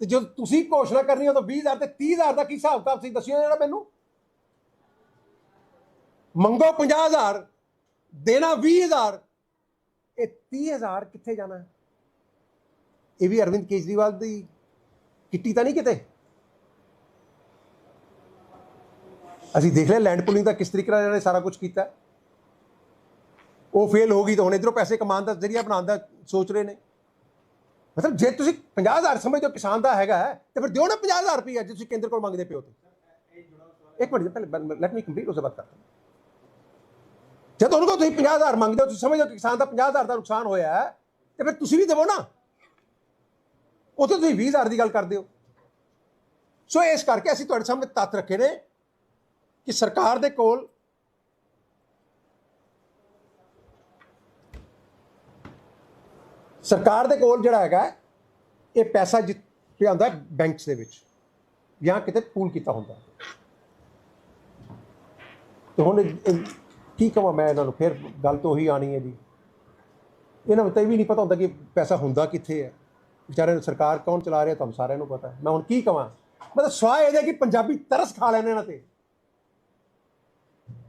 ਤੇ ਜਦੋਂ ਤੁਸੀਂ ਘੋਸ਼ਣਾ ਕਰਨੀ ਹੋ ਤਾਂ 20000 ਤੇ 30000 ਦਾ ਕੀ ਹਿਸਾਬ ਕਿਤਾਬ ਤੁਸੀਂ ਦੱਸਿਓ ਜਿਹੜਾ ਮੈਨੂੰ? ਮੰਗੋ 50000 ਦੇਣਾ 20000 ਇਹ 30000 ਕਿੱਥੇ ਜਾਣਾ ਇਹ ਵੀ ਅਰਵਿੰਦ ਕੇਜਰੀਵਾਲ ਦੀ ਕਿੱਟੀ ਤਾਂ ਨਹੀਂ ਕਿਤੇ? ਅਸੀਂ ਦੇਖ ਲਿਆ ਲੈਂਡ ਪੁਲਿੰਗ ਦਾ ਕਿਸ ਤਰੀਕੇ ਨਾਲ ਇਹਨਾਂ ਨੇ ਸਾਰਾ ਕੁਝ ਕੀਤਾ ਉਹ ਫੇਲ ਹੋ ਗਈ ਤਾਂ ਹੁਣ ਇਧਰੋਂ ਪੈਸੇ ਕਮਾਉਣ ਦਾ ਜ਼ਰੀਆ ਬਣਾਉਣ ਦਾ ਸੋਚ ਰਹੇ ਨੇ। ਮਤਲਬ ਜੇ ਤੁਸੀਂ 50000 ਸਮਝਦੇ ਹੋ ਕਿਸਾਨ ਦਾ ਹੈਗਾ ਹੈ, ਤੇ ਫਿਰ ਦਿਓ ਨਾ 50000 ਰੁਪਏ ਜੇ ਤੁਸੀਂ ਕੇਂਦਰ ਕੋਲ ਮੰਗਦੇ ਪਿਓ ਤੇ। ਇੱਕ ਮਿੰਟ ਪਹਿਲੇ ਲੈਟ ਮੀ ਕੰਪਲੀਟ ਉਸ ਤੋਂ ਕਰਦਾ ਜਦ ਉਹਨਾਂ ਕੋਲ ਤੁਸੀਂ 50000 ਮੰਗਦੇ ਹੋ ਤੁਸੀਂ ਸਮਝਦੇ ਹੋ ਕਿਸਾਨ ਦਾ 50000 ਦਾ ਨੁਕਸਾਨ ਹੋਇਆ ਹੈ ਤੇ ਫਿਰ ਤੁਸੀਂ ਵੀ ਦੇਵੋ ਨਾ। ਉੱਥੇ ਤੁਸੀਂ 20000 ਦੀ ਗੱਲ ਕਰਦੇ ਹੋ। ਸੋ ਇਸ ਕਰਕੇ ਅਸੀਂ ਤੁਹਾਡੇ ਸਾਹਮਣੇ ਤੱਤ ਰੱਖੇ ਨੇ ਕਿ ਸਰਕਾਰ ਦੇ ਕੋਲ ਸਰਕਾਰ ਦੇ ਕੋਲ ਜਿਹੜਾ ਹੈਗਾ, ਇਹ ਪੈਸਾ ਜਿੱਤ ਆਉਂਦਾ ਬੈਂਕਸ ਦੇ ਵਿੱਚ, ਜਾਂ ਕਿਤੇ ਪੂਲ ਕੀਤਾ ਹੁੰਦਾ। ਹੈ। ਤੇ ਹੁਣ ਕੀ ਕਹਾਂ ਮੈਂ ਇਹਨਾਂ ਨੂੰ? ਫਿਰ ਗੱਲ ਤੋਂ ਉਹੀ ਆਣੀ ਹੈ ਜੀ। ਇਹਨਾਂ ਨੂੰ ਤਾਂ ਇਹ ਵੀ ਨਹੀਂ ਪਤਾ ਹੁੰਦਾ ਕਿ ਪੈਸਾ ਹੁੰਦਾ ਕਿੱਥੇ ਹੈ। ਵਿਚਾਰੇ ਨੂੰ ਸਰਕਾਰ ਕੌਣ ਚਲਾ ਰਿਹਾ, ਤੁਹਾਨੂੰ ਸਾਰਿਆਂ ਨੂੰ ਪਤਾ ਮੈਂ ਹੁਣ ਕੀ ਕਹਾਂ ਮਤਲਬ ਸਵਾਏ ਇਹਦੇ ਕਿ ਪੰਜਾਬੀ ਤਰਸ ਖਾ ਲੈਣੇ ਇਹਨਾਂ ਤੇ।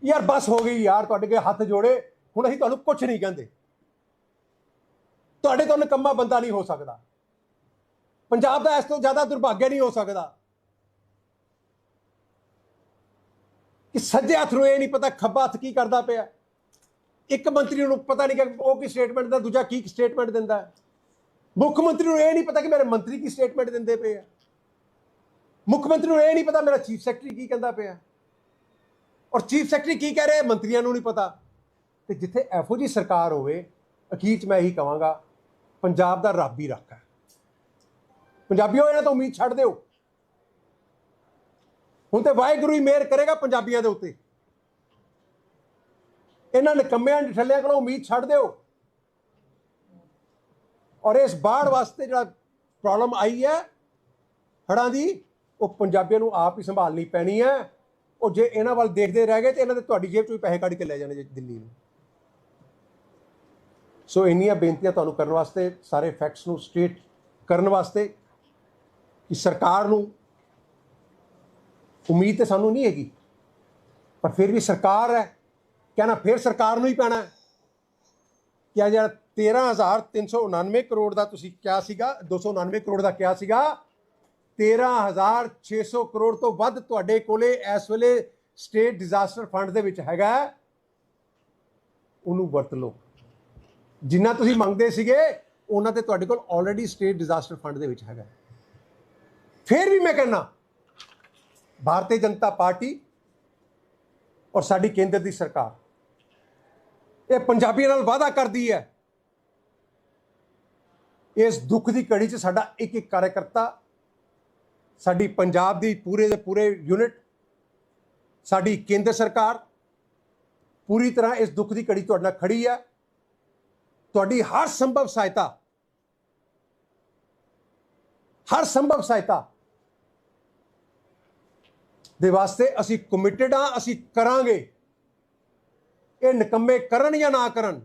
ਯਾਰ ਬਸ ਹੋ ਗਈ, ਯਾਰ ਤੁਹਾਡੇ ਅੱਗੇ ਹੱਥ ਜੋੜੇ, ਹੁਣ ਅਸੀਂ ਤੁਹਾਨੂੰ ਕੁਝ ਨਹੀਂ ਕਹਿੰਦੇ। ਤੁਹਾਡੇ ਤੋਂ ਨਿਕੰਮਾ ਬੰਦਾ ਨਹੀਂ ਹੋ ਸਕਦਾ। ਪੰਜਾਬ ਦਾ ਇਸ ਤੋਂ ਜ਼ਿਆਦਾ ਦੁਰਭਾਗਿਆ ਨਹੀਂ ਹੋ ਸਕਦਾ। ਕਿ ਸੱਜੇ ਹੱਥ ਨੂੰ ਇਹ ਨਹੀਂ ਪਤਾ ਖੱਬਾ ਹੱਥ ਕੀ ਕਰਦਾ ਪਿਆ। ਇੱਕ ਮੰਤਰੀ ਨੂੰ ਪਤਾ ਨਹੀਂ ਕਿ ਉਹ ਕੀ ਸਟੇਟਮੈਂਟ ਦਿੰਦਾ, ਦੂਜਾ ਕੀ ਸਟੇਟਮੈਂਟ ਦਿੰਦਾ। ਮੁੱਖ ਮੰਤਰੀ ਨੂੰ ਇਹ ਨਹੀਂ ਪਤਾ ਕਿ ਮੇਰੇ ਮੰਤਰੀ ਕੀ ਸਟੇਟਮੈਂਟ ਦਿੰਦੇ ਪਏ ਆ। ਮੁੱਖ ਮੰਤਰੀ ਨੂੰ ਇਹ ਨਹੀਂ ਪਤਾ ਮੇਰਾ ਚੀਫ ਸੈਕਟਰੀ ਕੀ ਕਹਿੰਦਾ ਪਿਆ। ਔਰ ਚੀਫ ਸੈਕਟਰੀ ਕੀ ਕਹਿ ਰਿਹਾ ਮੰਤਰੀਆਂ ਨੂੰ ਨਹੀਂ ਪਤਾ। ਤੇ ਜਿੱਥੇ ਐਫਓ ਜੀ ਸਰਕਾਰ ਹੋਵੇ, ਅਖੀਰ ਚ ਮੈਂ ਇਹੀ ਕਹਾਂਗਾ ਪੰਜਾਬ ਦਾ ਰੱਬ ਹੀ ਰੱਖਾ ਹੈ। ਪੰਜਾਬੀਓ, ਇਹਨਾਂ ਤੋਂ ਉਮੀਦ ਛੱਡ ਦਿਓ। ਹੁਣ ਤੇ ਵਾਹਿਗੁਰੂ ਹੀ ਮਿਹਰ ਕਰੇਗਾ ਪੰਜਾਬੀਆਂ ਦੇ ਉੱਤੇ। ਇਹਨਾਂ ਨਿਕੰਮਿਆਂ ਨਿਠੱਲਿਆਂ ਕੋਲੋਂ ਉਮੀਦ ਛੱਡ ਦਿਓ। ਔਰ ਇਸ ਬਾੜ ਵਾਸਤੇ ਜਿਹੜਾ ਪ੍ਰੋਬਲਮ ਆਈ ਹੈ ਹੜਾਂ ਦੀ, ਉਹ ਪੰਜਾਬੀਆਂ ਨੂੰ ਆਪ ਹੀ ਸੰਭਾਲਣੀ ਪੈਣੀ ਹੈ। ਉਹ ਜੇ ਇਹਨਾਂ ਵੱਲ ਦੇਖਦੇ ਰਹਿ ਗਏ ਤੇ ਇਹਨਾਂ ਦੇ ਤੁਹਾਡੀ ਜੇਬ ਚੋਂ ਵੀ ਪੈਸੇ ਕੱਢ ਕੇ ਲੈ ਜਾਣੇ ਜੇ ਦਿੱਲੀ ਨੂੰ। ਸੋ ਇੰਨੀਆਂ ਬੇਨਤੀਆਂ ਤੁਹਾਨੂੰ ਕਰਨ ਵਾਸਤੇ, ਸਾਰੇ ਫੈਕਟਸ ਨੂੰ ਸਟੇਟ ਕਰਨ ਵਾਸਤੇ ਕਿ ਸਰਕਾਰ ਨੂੰ ਉਮੀਦ ਤੇ ਸਾਨੂੰ ਨਹੀਂ ਹੈਗੀ, ਪਰ ਫਿਰ ਵੀ ਸਰਕਾਰ ਹੈ। ਕਹਿਣਾ ਫਿਰ ਸਰਕਾਰ ਨੂੰ ਹੀ ਪੈਣਾ ਹੈ। ਕਿ ਆ ਜਿਹੜਾ 13399 ਕਰੋੜ ਦਾ ਤੁਸੀਂ ਕਿਹਾ ਸੀਗਾ 299 ਕਰੋੜ ਦਾ ਕਿਹਾ ਸੀਗਾ। 13600 ਕਰੋੜ ਤੋਂ ਵੱਧ ਤੁਹਾਡੇ ਕੋਲੇ ਇਸ ਵੇਲੇ ਸਟੇਟ ਡਿਜ਼ਾਸਟਰ ਫੰਡ ਦੇ ਵਿੱਚ ਹੈਗਾ ਉਹਨੂੰ ਵਰਤ ਲਓ। ਜਿੰਨਾ ਤੁਸੀਂ ਮੰਗਦੇ ਸੀਗੇ, ਉਹਨਾਂ ਤੇ ਤੁਹਾਡੇ ਕੋਲ ਆਲਰੇਡੀ ਸਟੇਟ ਡਿਜ਼ਾਸਟਰ ਫੰਡ ਦੇ ਵਿੱਚ ਹੈਗਾ। ਫਿਰ ਵੀ ਮੈਂ ਕਹਿੰਦਾ, ਭਾਰਤੀ ਜਨਤਾ ਪਾਰਟੀ ਔਰ ਸਾਡੀ ਕੇਂਦਰ ਦੀ ਸਰਕਾਰ, ਇਹ ਪੰਜਾਬੀਆਂ ਨਾਲ ਵਾਅਦਾ ਕਰਦੀ ਹੈ। ਇਸ ਦੁੱਖ ਦੀ ਘੜੀ 'ਚ ਸਾਡਾ ਇੱਕ ਇੱਕ ਕਾਰਜਕਰਤਾ, ਸਾਡੀ ਪੰਜਾਬ ਦੀ ਪੂਰੇ ਦੇ ਪੂਰੇ ਯੂਨਿਟ ਸਾਡੀ ਕੇਂਦਰ ਸਰਕਾਰ ਪੂਰੀ ਤਰ੍ਹਾਂ ਇਸ ਦੁੱਖ ਦੀ ਘੜੀ ਤੁਹਾਡੇ ਨਾਲ ਖੜੀ ਹੈ। ਤੁਹਾਡੀ ਹਰ ਸੰਭਵ ਸਹਾਇਤਾ, ਹਰ ਸੰਭਵ ਸਹਾਇਤਾ ਦੇ ਵਾਸਤੇ ਅਸੀਂ ਕਮਿਟਡ ਆ ਅਸੀਂ ਕਰਾਂਗੇ। ਇਹ ਨਿਕੰਮੇ ਕਰਨ ਜਾਂ ਨਾ ਕਰਨ,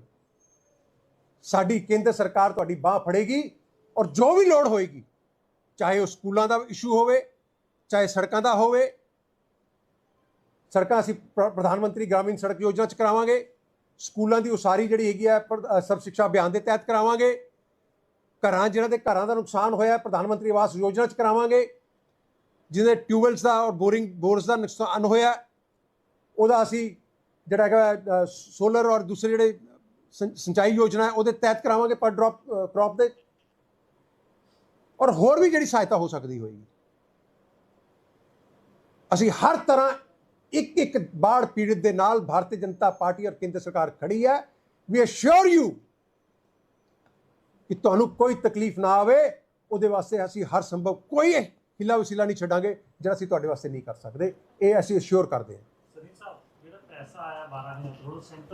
ਸਾਡੀ ਕੇਂਦਰ ਸਰਕਾਰ ਤੁਹਾਡੀ ਬਾਹ ਫੜੇਗੀ ਔਰ ਜੋ ਵੀ ਲੋੜ ਹੋਏਗੀ, ਚਾਹੇ ਉਹ ਸਕੂਲਾਂ ਦਾ ਇਸ਼ੂ ਹੋਵੇ, ਚਾਹੇ ਸੜਕਾਂ ਦਾ ਹੋਵੇ, ਸੜਕਾਂ ਅਸੀਂ ਪ੍ਰਧਾਨ ਮੰਤਰੀ ਗ੍ਰਾਮੀਣ ਸੜਕ ਯੋਜਨਾ ਚ ਕਰਾਵਾਂਗੇ। ਸਕੂਲਾਂ ਦੀ ਉਸਾਰੀ ਜਿਹੜੀ ਹੈਗੀ ਹੈ ਸਰਵ ਸਿੱਖਿਆ ਅਭਿਆਨ ਦੇ ਤਹਿਤ ਕਰਾਵਾਂਗੇ। ਘਰਾਂ ਜਿਹਨਾਂ ਦੇ ਘਰਾਂ ਦਾ ਨੁਕਸਾਨ ਹੋਇਆ, ਪ੍ਰਧਾਨ ਮੰਤਰੀ ਆਵਾਸ ਯੋਜਨਾ ਚ ਕਰਾਵਾਂਗੇ, ਜਿਹਦੇ ਟਿਊਬਵੈਲਸ ਦਾ ਔਰ ਬੋਰਿੰਗ, ਬੋਰਸ ਦਾ ਨੁਕਸਾਨ ਹੋਇਆ। ਉਹਦਾ ਅਸੀਂ ਜਿਹੜਾ ਹੈਗਾ ਸੋਲਰ ਔਰ ਦੂਸਰੇ ਜਿਹੜੇ ਸੰ- ਸਿੰਚਾਈ ਯੋਜਨਾ ਹੈ, ਉਹਦੇ ਤਹਿਤ ਕਰਾਵਾਂਗੇ ਪਰ ਡ੍ਰੌਪ ਕ੍ਰੌਪ ਦੇ। ਔਰ ਹੋਰ ਵੀ ਜਿਹੜੀ ਸਹਾਇਤਾ ਹੋ ਸਕਦੀ ਹੋਏਗੀ। ਅਸੀਂ ਹਰ ਤਰ੍ਹਾਂ ਇੱਕ ਇੱਕ ਬਾੜ ਪੀੜਤ ਦੇ ਨਾਲ ਭਾਰਤੀ ਜਨਤਾ ਪਾਰਟੀ ਔਰ ਕੇਂਦਰ ਸਰਕਾਰ ਖੜੀ ਹੈ। ਵੀ ਅਸ਼ੋਰ ਯੂ ਕਿ ਤੁਹਾਨੂੰ ਕੋਈ ਤਕਲੀਫ ਨਾ ਆਵੇ। ਉਹਦੇ ਵਾਸਤੇ ਅਸੀਂ ਹਰ ਸੰਭਵ ਕੋਈ ਹਿੱਲਾ ਵਸੀਲਾ ਨਹੀਂ ਛੱਡਾਂਗੇ, ਜਿਹੜਾ ਅਸੀਂ ਤੁਹਾਡੇ ਵਾਸਤੇ ਨਹੀਂ ਕਰ ਸਕਦੇ। ਇਹ ਅਸੀਂ ਅਸ਼ੋਰ ਕਰਦੇ ਹਾਂ। ਸਨੀ ਸਾਹਿਬ, ਜਿਹੜਾ ਪੈਸਾ ਆਇਆ 12000 ਕਰੋੜ ਸੈਂਟਰ